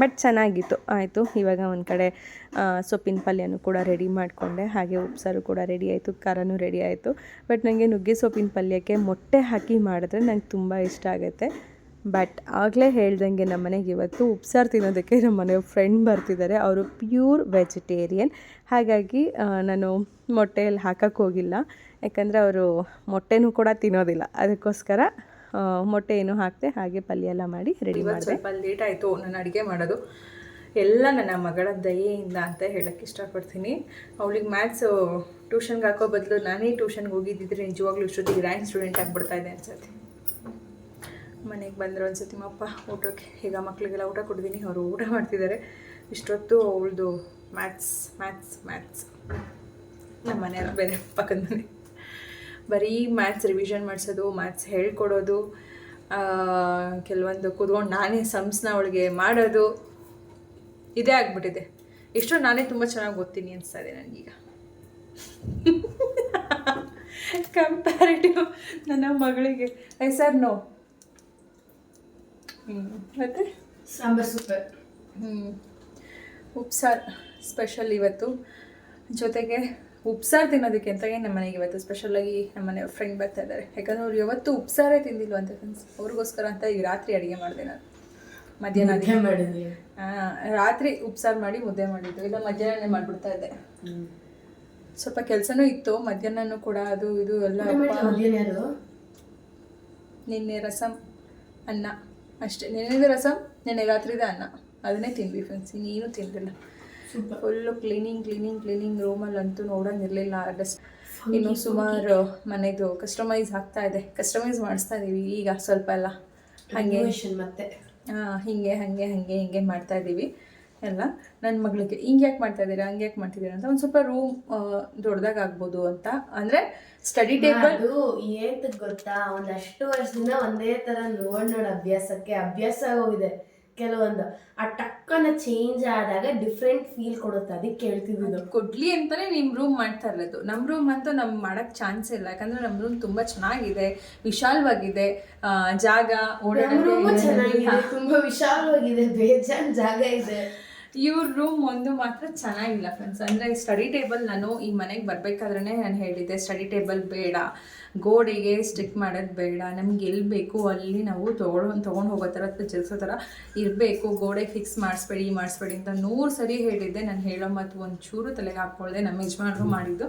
ಬಟ್ ಚೆನ್ನಾಗಿತ್ತು, ಆಯಿತು. ಇವಾಗ ಒಂದು ಕಡೆ ಸೊಪ್ಪಿನ ಪಲ್ಯನೂ ಕೂಡ ರೆಡಿ ಮಾಡಿಕೊಂಡೆ. ಹಾಗೆ ಉಪ್ಸಾರು ಕೂಡ ರೆಡಿ ಆಯಿತು, ಖಾರನೂ ರೆಡಿ ಆಯಿತು. ಬಟ್ ನನಗೆ ನುಗ್ಗೆ ಸೊಪ್ಪಿನ ಪಲ್ಯಕ್ಕೆ ಮೊಟ್ಟೆ ಹಾಕಿ ಮಾಡಿದ್ರೆ ನಂಗೆ ತುಂಬ ಇಷ್ಟ ಆಗುತ್ತೆ. ಬಟ್ ಆಗಲೇ ಹೇಳ್ದಂಗೆ ನಮ್ಮ ಮನೆಗೆ ಇವತ್ತು ಉಪ್ಸಾರು ತಿನ್ನೋದಕ್ಕೆ ನಮ್ಮ ಮನೆಯ ಫ್ರೆಂಡ್ ಬರ್ತಿದ್ದಾರೆ ಅವರು ಪ್ಯೂರ್ ವೆಜಿಟೇರಿಯನ್ ಹಾಗಾಗಿ ನಾನು ಮೊಟ್ಟೆಯಲ್ಲಿ ಹಾಕೋಕ್ಕೋಗಿಲ್ಲ ಯಾಕಂದರೆ ಅವರು ಮೊಟ್ಟೆನೂ ಕೂಡ ತಿನ್ನೋದಿಲ್ಲ. ಅದಕ್ಕೋಸ್ಕರ ಮೊಟ್ಟೆ ಏನು ಹಾಕ್ತೆ ಹಾಗೆ ಪಲ್ಯ ಎಲ್ಲ ಮಾಡಿ ರೆಡಿ ಮಾಡಿದೆ. ಸ್ವಲ್ಪ ಲೇಟ್ ಆಯಿತು ನಾನು ಅಡುಗೆ ಮಾಡೋದು. ಎಲ್ಲ ನನ್ನ ಮಗಳ ದಯೆಯಿಂದ ಅಂತ ಹೇಳಕ್ಕೆ ಇಷ್ಟಪಡ್ತೀನಿ. ಅವಳಿಗೆ ಮ್ಯಾಥ್ಸು ಟ್ಯೂಷನ್ಗೆ ಹಾಕೋ ಬದಲು ನಾನೇ ಟ್ಯೂಷನ್ಗೆ ಹೋಗಿದ್ದಿದ್ರೆ ನಿಜವಾಗ್ಲೂ ಇಷ್ಟೊತ್ತಿಗೆ ರ್ಯಾಂಕ್ ಸ್ಟೂಡೆಂಟ್ ಆಗಿಬಿಡ್ತಾ ಇದೆ ಅನ್ಸತ್ತೆ. ಮನೆಗೆ ಒಂದು ಸತಿ ಮಪ್ಪ ಊಟಕ್ಕೆ. ಈಗ ಮಕ್ಕಳಿಗೆಲ್ಲ ಊಟ ಕೊಡ್ತೀನಿ ಅವರು ಊಟ ಮಾಡ್ತಿದ್ದಾರೆ. ಇಷ್ಟೊತ್ತು ಅವಳದು ಮ್ಯಾಥ್ಸ್ ಮ್ಯಾಥ್ಸ್ ಮ್ಯಾಥ್ಸ್ ನಮ್ಮ ಮನೆಯವ್ರು ಬೇರೆ ಪಕ್ಕದ ಮನೆ. ಬರೀ ಮ್ಯಾಥ್ಸ್ ರಿವಿಷನ್ ಮಾಡಿಸೋದು ಮ್ಯಾಥ್ಸ್ ಹೇಳ್ಕೊಡೋದು ಕೆಲವೊಂದು ಕೂತ್ಕೊಂಡು ನಾನೇ ಸಮ್ಸ್ನ ಅವಳಿಗೆ ಮಾಡೋದು ಇದೇ ಆಗಿಬಿಟ್ಟಿದೆ. ಎಷ್ಟೋ ನಾನೇ ತುಂಬ ಚೆನ್ನಾಗಿ ಓದ್ತೀನಿ ಅನಿಸ್ತಾ ಇದೆ ನನಗೀಗ. ಕಂಪ್ಯಾರಿಟಿವ್ (laughs) ನನ್ನ ಮಗಳಿಗೆ. ಐ ಸರ್ ನೋ ಹ್ಞೂ ಮತ್ತು? ಸಾಂಬಾರ್ ಸೂಪರ್ ಹ್ಞೂ ಉಪ್ಸಾರ್ ಸ್ಪೆಷಲ್ ಇವತ್ತು. ಜೊತೆಗೆ ಉಪ್ಸಾರು ತಿನ್ನೋದಕ್ಕೆ ಅಂತ ನಮ್ಮ ಮನೆಗೆ ಇವತ್ತು ಸ್ಪೆಷಲಾಗಿ ನಮ್ಮ ಮನೆ ಫ್ರೆಂಡ್ ಬರ್ತಾ ಇದ್ದಾರೆ. ಯಾಕಂದ್ರೆ ಅವ್ರು ಯಾವತ್ತು ಉಪ್ಸಾರೇ ತಿಂದಿಲ್ವ ಅಂತ ಫ್ರೆಂಡ್ಸ್ ಅವ್ರಿಗೋಸ್ಕರ ಅಂತ ಈ ರಾತ್ರಿ ಅಡುಗೆ ಮಾಡಿದೆ ನಾನು. ಮಧ್ಯಾಹ್ನ ಅಡುಗೆ. ಮಾಡಿದ್ವಿ ಆ, ರಾತ್ರಿ ಉಪ್ಸಾರು ಮಾಡಿ ಮುದ್ದೆ ಮಾಡಿದ್ದು. ಇಲ್ಲ ಮಧ್ಯಾಹ್ನನೇ ಮಾಡಿಬಿಡ್ತಾ ಇದ್ದೆ. ಸ್ವಲ್ಪ ಕೆಲಸನೂ ಇತ್ತು ಮಧ್ಯಾಹ್ನನೂ ಕೂಡ ಅದು ಇದು ಎಲ್ಲ ಮಧ್ಯಾಹ್ನ ನಿನ್ನೆ ರಸಂ ಅನ್ನ. ಅಷ್ಟೇ. ನಿನ್ನೆದು ರಸಂ ನಿನ್ನೆ ರಾತ್ರಿದ ಅನ್ನ. ಅದನ್ನೇ ತಿಂದ್ವಿ ಫ್ರೆಂಡ್ಸ್ ಇನ್ನೇನು ತಿಂದಿಲ್ಲ. ಫುಲ್ಲು ಕ್ಲೀನಿಂಗ್ ಕ್ಲೀನಿಂಗ್ ಕ್ಲೀನಿಂಗ್ ರೂಮಲ್ಲಂತೂ ನೋಡೋಂಗಿರಲಿಲ್ಲ ಡಸ್ಟ್ ಇನ್ನು ಸುಮಾರು ಮನೆದು ಕಸ್ಟಮೈಸ್ ಆಗ್ತಾ ಇದೆ. ಕಸ್ಟಮೈಸ್ ಮಾಡಿಸ್ತಾ ಇದ್ದೀವಿ ಈಗ ಸ್ವಲ್ಪ ಎಲ್ಲ. ಹಾಗೆ. ಮತ್ತೆ. ಹಾಂ ಹಿಂಗೆ ಹಾಗೆ ಹಾಗೆ ಹಿಂಗೆ ಮಾಡ್ತಾ ಇದ್ದೀವಿ ಎಲ್ಲ. ನನ್ನ ಮಗಳಿಗೆ ಹಿಂಗೆ ಯಾಕೆ ಮಾಡ್ತಾ ಇದ್ದೀರಾ ಹಂಗೆ ಯಾಕೆ ಮಾಡ್ತಿದ್ದೀರಾ ಅಂತ ಒಂದು ಸ್ವಲ್ಪ ರೂಮ್ ದೊಡ್ಡದಾಗ ಆಗ್ಬೋದು ಅಂತ. ಅಂದರೆ ಸ್ಟಡಿ ಟೇಬಲ್ ಏತಕ್ಕೆ ಏಂತ ಗೊತ್ತಾ? ಒಂದಷ್ಟು ವರ್ಷದಿಂದ ಒಂದೇ ತರ ನೋಡ್ ನೋಡ್ ಅಭ್ಯಾಸಕ್ಕೆ ಅಭ್ಯಾಸ ಆಗೋಗಿದೆ. ಕೆಲವೊಂದು. ಆ ಟಕ್ಕನ ಚೇಂಜ್ ಆದಾಗ ಡಿಫ್ರೆಂಟ್ ಫೀಲ್ ಕೊಡುತ್ತೆ ಅದಕ್ಕೆ ಕೇಳ್ತಿದ್ದು ಕೊಡ್ಲಿ ಅಂತಾನೆ ನಿಮ್ ರೂಮ್ ಮಾಡ್ತಾ ಇರೋದು. ನಮ್ ರೂಮ್ ಅಂತೂ ನಮ್ ಮಾಡಕ್ ಚಾನ್ಸ್ ಇಲ್ಲ. ಯಾಕಂದ್ರೆ ನಮ್ ರೂಮ್ ತುಂಬಾ ಚೆನ್ನಾಗಿದೆ ವಿಶಾಲವಾಗಿದೆ. ಜಾಗ ರೂಮು ಚೆನ್ನಾಗಿದೆ ತುಂಬಾ ವಿಶಾಲವಾಗಿದೆ ಬೇಜಾನ್ ಜಾಗ ಇದೆ. ಇವ್ರ ರೂಮ್ ಒಂದು ಮಾತ್ರ ಚೆನ್ನಾಗಿಲ್ಲ ಫ್ರೆಂಡ್ಸ್ ಅಂದರೆ ಸ್ಟಡಿ ಟೇಬಲ್ ನಾನು ಈ ಮನೆಗೆ ಬರಬೇಕಾದ್ರೆ ನಾನು ಹೇಳಿದ್ದೆ ಸ್ಟಡಿ ಟೇಬಲ್ ಬೇಡ. ಗೋಡೆಗೆ ಸ್ಟಿಕ್ ಮಾಡೋದು ಬೇಡ. ನಮ್ಗೆ ಎಲ್ಲಿ ಬೇಕು ಅಲ್ಲಿ ನಾವು ತೊಗೊಂಡು ತೊಗೊಂಡು ಹೋಗೋ ಥರ ಅಥವಾ ಜಲ್ಸೋ ಥರ ಇರಬೇಕು. ಗೋಡೆ ಫಿಕ್ಸ್ ಮಾಡಿಸ್ಬೇಡಿ ಮಾಡಿಸ್ಬೇಡಿ ಅಂತ ನೂರು ಸರಿ ಹೇಳಿದ್ದೆ. ನಾನು ಹೇಳೋ ಮತ್ತು ಒಂಚೂರು ತಲೆಗೆ ಹಾಕ್ಕೊಳ್ದೆ. ನಮ್ಮ ಯಜಮಾನರು ಮಾಡಿದ್ದು.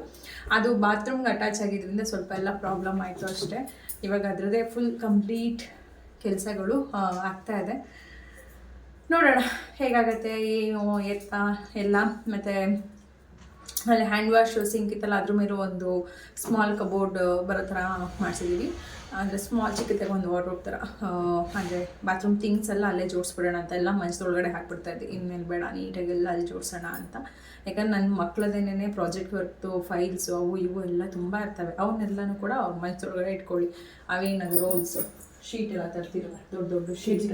ಅದು ಬಾತ್ರೂಮ್ಗೆ ಅಟ್ಯಾಚ್ ಆಗಿದ್ದರಿಂದ ಸ್ವಲ್ಪ ಎಲ್ಲ ಪ್ರಾಬ್ಲಮ್ ಆಯಿತು ಅಷ್ಟೇ. ಇವಾಗ ಅದರದ್ದೇ ಫುಲ್ ಕಂಪ್ಲೀಟ್ ಕೆಲಸಗಳು ಆಗ್ತಾ ಇದೆ. ನೋಡೋಣ ಹೇಗಾಗತ್ತೆ ಏನು ಎತ್ತ ಎಲ್ಲ. ಮತ್ತು ಆಮೇಲೆ ಹ್ಯಾಂಡ್ ವಾಶ್ ಸಿಂಕ್ ಇತ್ತಲ್ಲ ಅದ್ರ ಮೇಲೆ ಒಂದು ಸ್ಮಾಲ್ ಕಬೋರ್ಡ್ ಬರೋ ಥರ ಮಾಡಿಸಿದ್ದೀವಿ ಅಂದರೆ ಸ್ಮಾಲ್ ಚಿಕ್ಕದಾಗ ಒಂದು ವಾರ್ಡ್ರೋಬ್ ಥರ. ಅಂದರೆ ಬಾತ್ರೂಮ್ ಥಿಂಗ್ಸ್ ಎಲ್ಲ ಅಲ್ಲೇ ಜೋಡಿಸ್ಬಿಡೋಣ ಅಂತ ಎಲ್ಲ ಮನಸ್ಸೊಳಗಡೆ ಹಾಕ್ಬಿಡ್ತಾ ಇದ್ದೆ. ಇನ್ಮೇಲೆ ಬೇಡ ನೀಟಾಗಿ ಎಲ್ಲ ಅಲ್ಲಿ ಜೋಡಿಸೋಣ ಅಂತ. ಯಾಕಂದ್ರೆ ನನ್ನ ಮಕ್ಕಳದೇನೇ ಪ್ರಾಜೆಕ್ಟ್ ವರ್ಕ್ದು ಫೈಲ್ಸು ಅವು ಇವು ಎಲ್ಲ ತುಂಬ ಇರ್ತವೆ. ಅವನ್ನೆಲ್ಲನೂ ಕೂಡ ಅವ್ರ ಮಂಚದೊಳಗಡೆ ಇಟ್ಕೊಳ್ಳಿ. ಅವೇನದು ರೋಲ್ಸು ಶೀಟ್ ಎಲ್ಲ ತರ್ತಿರೋ ದೊಡ್ಡ ದೊಡ್ಡ ಶೀಟ್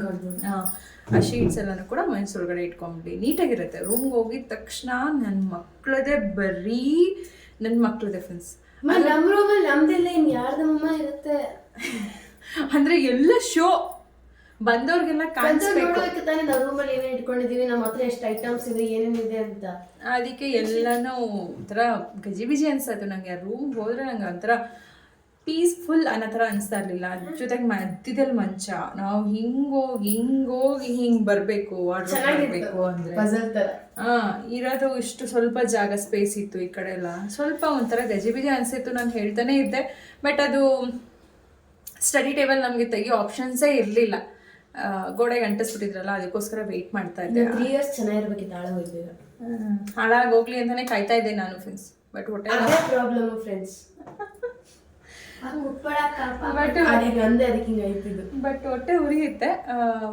ಹಾಂ. ಆ ಶೀಟ್ಸ್ ಎಲ್ಲನೂ ಕೂಡ ಮೈನ್ಸ್ ಒಳಗಡೆ ಇಟ್ಕೊಂಬಿಡಿ. ನೀಟಾಗಿರುತ್ತೆ. ರೂಮ್ಗೆ ಹೋಗಿದ ತಕ್ಷಣ ನನ್ನ ಮಕ್ಕಳದೇ ಬರೀ ನನ್ನ ಮಕ್ಕಳದೇ ಫ್ರೆಂಡ್ಸ್ ನಮ್ಮ ರೂಮಲ್ಲಿ ನಮ್ದೆಲ್ಲ ಇನ್ ಯಾರ್ದಮ್ಮ ಇರುತ್ತೆ? (laughs) ಅಂದ್ರೆ ಎಲ್ಲ ಶೋ ಬಂದವ್ರಿಗೆಲ್ಲ ಕಾಣಿಸ್ಬೇಕು. ತಾನೇ ನಾವು ರೂಮಲ್ಲಿ ಏನೇನು ಇಟ್ಕೊಂಡಿದೀವಿ ನಮ್ಮ ಹತ್ರ ಎಷ್ಟು ಐಟಮ್ಸ್ ಇದೆ ಏನೇನಿದೆ ಅಂತ. ಅದಕ್ಕೆ ಎಲ್ಲನೂ ಒಂಥರ ಗಜಿಬಿಜಿ ಅನ್ಸತ್ತು ನನಗೆ ರೂಮ್ ಹೋದ್ರೆ ನಂಗೆ ಒಂಥರ ಪೀಸ್ಫುಲ್ ಅನ್ನೋ ಥರ ಅನಿಸ್ತಾ ಇರಲಿಲ್ಲ. ಜೊತೆಗೆ ಮಧ್ಯದಲ್ಲಿ ಮಂಚ. ನಾವು ಹಿಂಗೋಗಿ ಹಿಂಗೋಗಿ ಹಿಂಗೆ ಬರಬೇಕು ಬರಬೇಕು ಅಂದ್ರೆ. ಹಾ ಇರೋದು ಇಷ್ಟು ಸ್ವಲ್ಪ ಜಾಗ ಸ್ಪೇಸ್ ಇತ್ತು ಈ ಕಡೆ ಎಲ್ಲ. ಸ್ವಲ್ಪ ಒಂಥರ ಗಜಿಬಿಜಿ ಅನಿಸಿತ್ತು ನಾನು ಹೇಳ್ತಾನೆ ಇದ್ದೆ. ಬಟ್ ಅದು ಸ್ಟಡಿ ಟೇಬಲ್ ನಮಗೆ ತೆಗಿಯೋ ಆಪ್ಷನ್ಸೇ ಇರಲಿಲ್ಲ. ಗೋಡೆಗೆ ಅಂಟಿಸ್ಬಿಟ್ಟಿದ್ರಲ್ಲ ಅದಕ್ಕೋಸ್ಕರ ವೆಯ್ಟ್ ಮಾಡ್ತಾ ಇದ್ದೆ. ತ್ರೀ ಇಯರ್ಸ್ ಚೆನ್ನಾಗಿರ್ಬೇಕಿತ್ತು ಹಾಳಾಗೋಗ್ಲಿ ಹಾಳಾಗೋಗ್ಲಿ ಹಾಳಾಗಿ ಹೋಗ್ಲಿ ಅಂತಾನೆ ಕಾಯ್ತಾ ಇದ್ದೆ ನಾನು ಫ್ರೆಂಡ್ಸ್ ಬಟ್ ಹೊಟ್ಟೆ ಪ್ರಾಬ್ಲಮ್ ಫ್ರೆಂಡ್ಸ್ ಅದಕ್ಕೆ ಅಂದೆ ಅದಕ್ಕೆ ಹಿಂಗೆ ಬಟ್ ಹೊಟ್ಟೆ ಉರಿಯುತ್ತೆ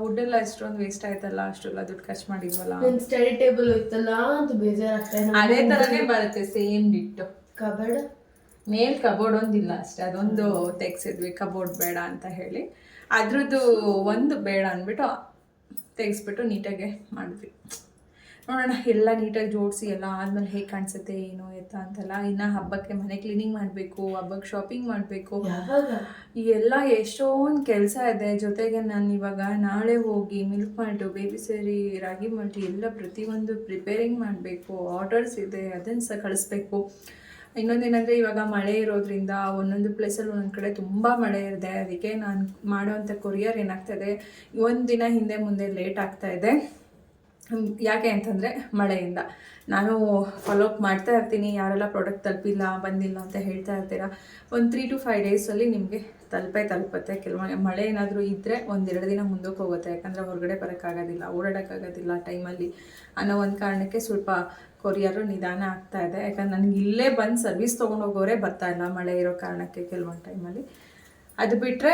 ವುಡ್ಡೆಲ್ಲ ಎಷ್ಟೊಂದು ವೇಸ್ಟ್ ಆಯ್ತಲ್ಲ ಅಷ್ಟೆಲ್ಲ ದುಡ್ಡು ಖರ್ಚು ಮಾಡಿದ್ವಲ್ಲ. ನನ್ ಸ್ಟಡಿ ಟೇಬಲ್ ಇತ್ತಲ್ಲ ಅಂತ ಬೇಜಾರಾಗ್ತಾ ಅದೇ ತರನೇ ಬರುತ್ತೆ ಸೇಮ್ ಡಿಟ್ಟು ಕಬರ್ಡ್ ಮೇಲ್ ಕಬೋರ್ಡ್ ಒಂದಿಲ್ಲ ಅಷ್ಟೇ ಅದೊಂದು ತೆಗ್ಸಿದ್ವಿ ಕಬೋರ್ಡ್ ಬೇಡ ಅಂತ ಹೇಳಿ. ಅದ್ರದ್ದು ಒಂದು ಬೇಡ ಅಂದ್ಬಿಟ್ಟು ತೆಗೆಸ್ಬಿಟ್ಟು ನೀಟಾಗೆ ಮಾಡಿದ್ವಿ. ನೋಡೋಣ ಎಲ್ಲ ನೀಟಾಗಿ ಜೋಡಿಸಿ ಎಲ್ಲ ಆದ್ಮೇಲೆ ಹೇಗೆ ಕಾಣಿಸುತ್ತೆ ಏನು ಎತ್ತ ಅಂತೆಲ್ಲ. ಇನ್ನು ಹಬ್ಬಕ್ಕೆ ಮನೆ ಕ್ಲೀನಿಂಗ್ ಮಾಡಬೇಕು ಹಬ್ಬಕ್ಕೆ ಶಾಪಿಂಗ್ ಮಾಡಬೇಕು. ಈ ಎಲ್ಲ ಎಷ್ಟೊಂದು ಕೆಲಸ ಇದೆ. ಜೊತೆಗೆ ನಾನು ಇವಾಗ ನಾಳೆ ಹೋಗಿ ಮಿಲ್ಕ್ ಮಾಲ್ಟು ಬೇಬಿ ಸೇರಿ ರಾಗಿ ಮಾಲ್ಟು ಎಲ್ಲ ಪ್ರತಿಯೊಂದು ಪ್ರಿಪೇರಿಂಗ್ ಮಾಡಬೇಕು. ಆರ್ಡರ್ಸ್ ಇದೆ ಅದನ್ನು ಸಹ ಕಳಿಸ್ಬೇಕು. ಇನ್ನೊಂದೇನೆಂದರೆ ಇವಾಗ ಮಳೆ ಇರೋದ್ರಿಂದ ಒಂದೊಂದು ಪ್ಲೇಸಲ್ಲಿ ಒಂದೊಂದು ಕಡೆ ತುಂಬ ಮಳೆ ಇದೆ. ಅದಕ್ಕೆ ನಾನು ಮಾಡೋವಂಥ ಕೊರಿಯರ್ ಏನಾಗ್ತಾಯಿದೆ ಒಂದು ದಿನ ಹಿಂದೆ ಮುಂದೆ ಲೇಟ್ ಆಗ್ತಾ ಇದೆ. ಹ್ಮ್, ಯಾಕೆ ಅಂತಂದರೆ ಮಳೆಯಿಂದ. ನಾನು ಫಾಲೋ ಅಪ್ ಮಾಡ್ತಾ ಇರ್ತೀನಿ, ಯಾರೆಲ್ಲ ಪ್ರಾಡಕ್ಟ್ ತಲುಪಿಲ್ಲ, ಬಂದಿಲ್ಲ ಅಂತ ಹೇಳ್ತಾ ಇರ್ತೀರಾ? ಒಂದು ತ್ರೀ ಟು ಫೈವ್ ಡೇಸಲ್ಲಿ ನಿಮಗೆ ತಲುಪೇ ತಲುಪುತ್ತೆ. ಕೆಲವೊಮ್ಮೆ ಮಳೆ ಏನಾದರೂ ಇದ್ದರೆ ಒಂದೆರಡು ದಿನ ಮುಂದಕ್ಕೆ ಹೋಗುತ್ತೆ. ಯಾಕಂದರೆ ಹೊರಗಡೆ ಬರೋಕ್ಕಾಗೋದಿಲ್ಲ, ಓಡಾಡೋಕ್ಕಾಗೋದಿಲ್ಲ ಟೈಮಲ್ಲಿ ಅನ್ನೋ ಒಂದು ಕಾರಣಕ್ಕೆ ಸ್ವಲ್ಪ ಕೊರಿಯರು ನಿಧಾನ ಆಗ್ತಾ ಇದೆ. ಯಾಕಂದ್ರೆ ನನಗೆ ಇಲ್ಲೇ ಬಂದು ಸರ್ವಿಸ್ ತೊಗೊಂಡೋಗೋರೇ ಬರ್ತಾ ಇಲ್ಲ ಮಳೆ ಇರೋ ಕಾರಣಕ್ಕೆ ಕೆಲವೊಂದು ಟೈಮಲ್ಲಿ ಅದು ಬಿಟ್ಟರೆ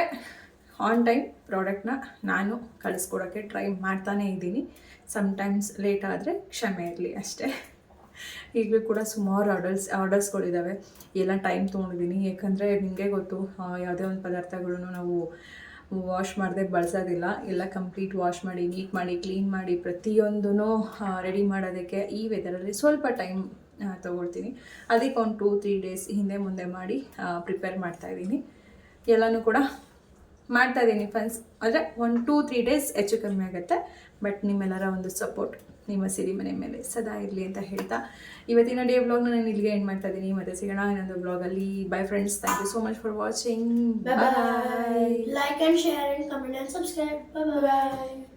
ಆನ್ ಟೈಮ್ ಪ್ರಾಡಕ್ಟ್ನ ನಾನು ಕಳಿಸ್ಕೊಡೋಕ್ಕೆ ಟ್ರೈ ಮಾಡ್ತಾನೇ ಇದ್ದೀನಿ. ಸಮ್ಟೈಮ್ಸ್ ಲೇಟ್ ಆದರೆ ಕ್ಷಮೆ ಇರಲಿ ಅಷ್ಟೇ. ಈಗಲೂ ಕೂಡ ಸುಮಾರು ಆರ್ಡರ್ಸ್ ಆರ್ಡರ್ಸ್ಗಳಿದ್ದಾವೆ ಎಲ್ಲ ಟೈಮ್ ತೊಗೊಂಡಿದ್ದೀನಿ. ಯಾಕಂದರೆ ನಿಮಗೆ ಗೊತ್ತು ಯಾವುದೇ ಒಂದು ಪದಾರ್ಥಗಳನ್ನು ನಾವು ವಾಶ್ ಮಾಡದೆ ಬಳಸೋದಿಲ್ಲ. ಎಲ್ಲ ಕಂಪ್ಲೀಟ್ ವಾಶ್ ಮಾಡಿ ನೀಟ್ ಮಾಡಿ ಕ್ಲೀನ್ ಮಾಡಿ ಪ್ರತಿಯೊಂದೂ ರೆಡಿ ಮಾಡೋದಕ್ಕೆ ಈ ವೆದರಲ್ಲಿ ಸ್ವಲ್ಪ ಟೈಮ್ ತೊಗೊಳ್ತೀನಿ. ಅದಕ್ಕೆ ಒಂದು ಟೂ ತ್ರೀ ಡೇಸ್ ಹಿಂದೆ ಮುಂದೆ ಮಾಡಿ ಪ್ರಿಪೇರ್ ಮಾಡ್ತಾಯಿದ್ದೀನಿ ಎಲ್ಲನೂ ಕೂಡ ಮಾಡ್ತಾ ಇದ್ದೀನಿ ಫ್ರೆಂಡ್ಸ್ ಅಂದರೆ ಒನ್ ಟೂ ತ್ರೀ ಡೇಸ್ ಹೆಚ್ಚು ಕಮ್ಮಿ ಆಗುತ್ತೆ. ಬಟ್ ನಿಮ್ಮೆಲ್ಲರ ಒಂದು ಸಪೋರ್ಟ್ ನಿಮ್ಮ ಸಿರಿಮನೆ ಮೇಲೆ ಸದಾ ಇರಲಿ ಅಂತ ಹೇಳ್ತಾ ಇವತ್ತಿನ ಡೇ ಬ್ಲಾಗ್ನ ನಾನು ಇಲ್ಲಿಗೆ ಎಂಡ್ ಮಾಡ್ತಾ ಇದ್ದೀನಿ. ಮತ್ತೆ ಸಿಗೋಣ ಇನ್ನೊಂದು ಬ್ಲಾಗಲ್ಲಿ bye friends thank you so much for watching like and share and comment and subscribe comment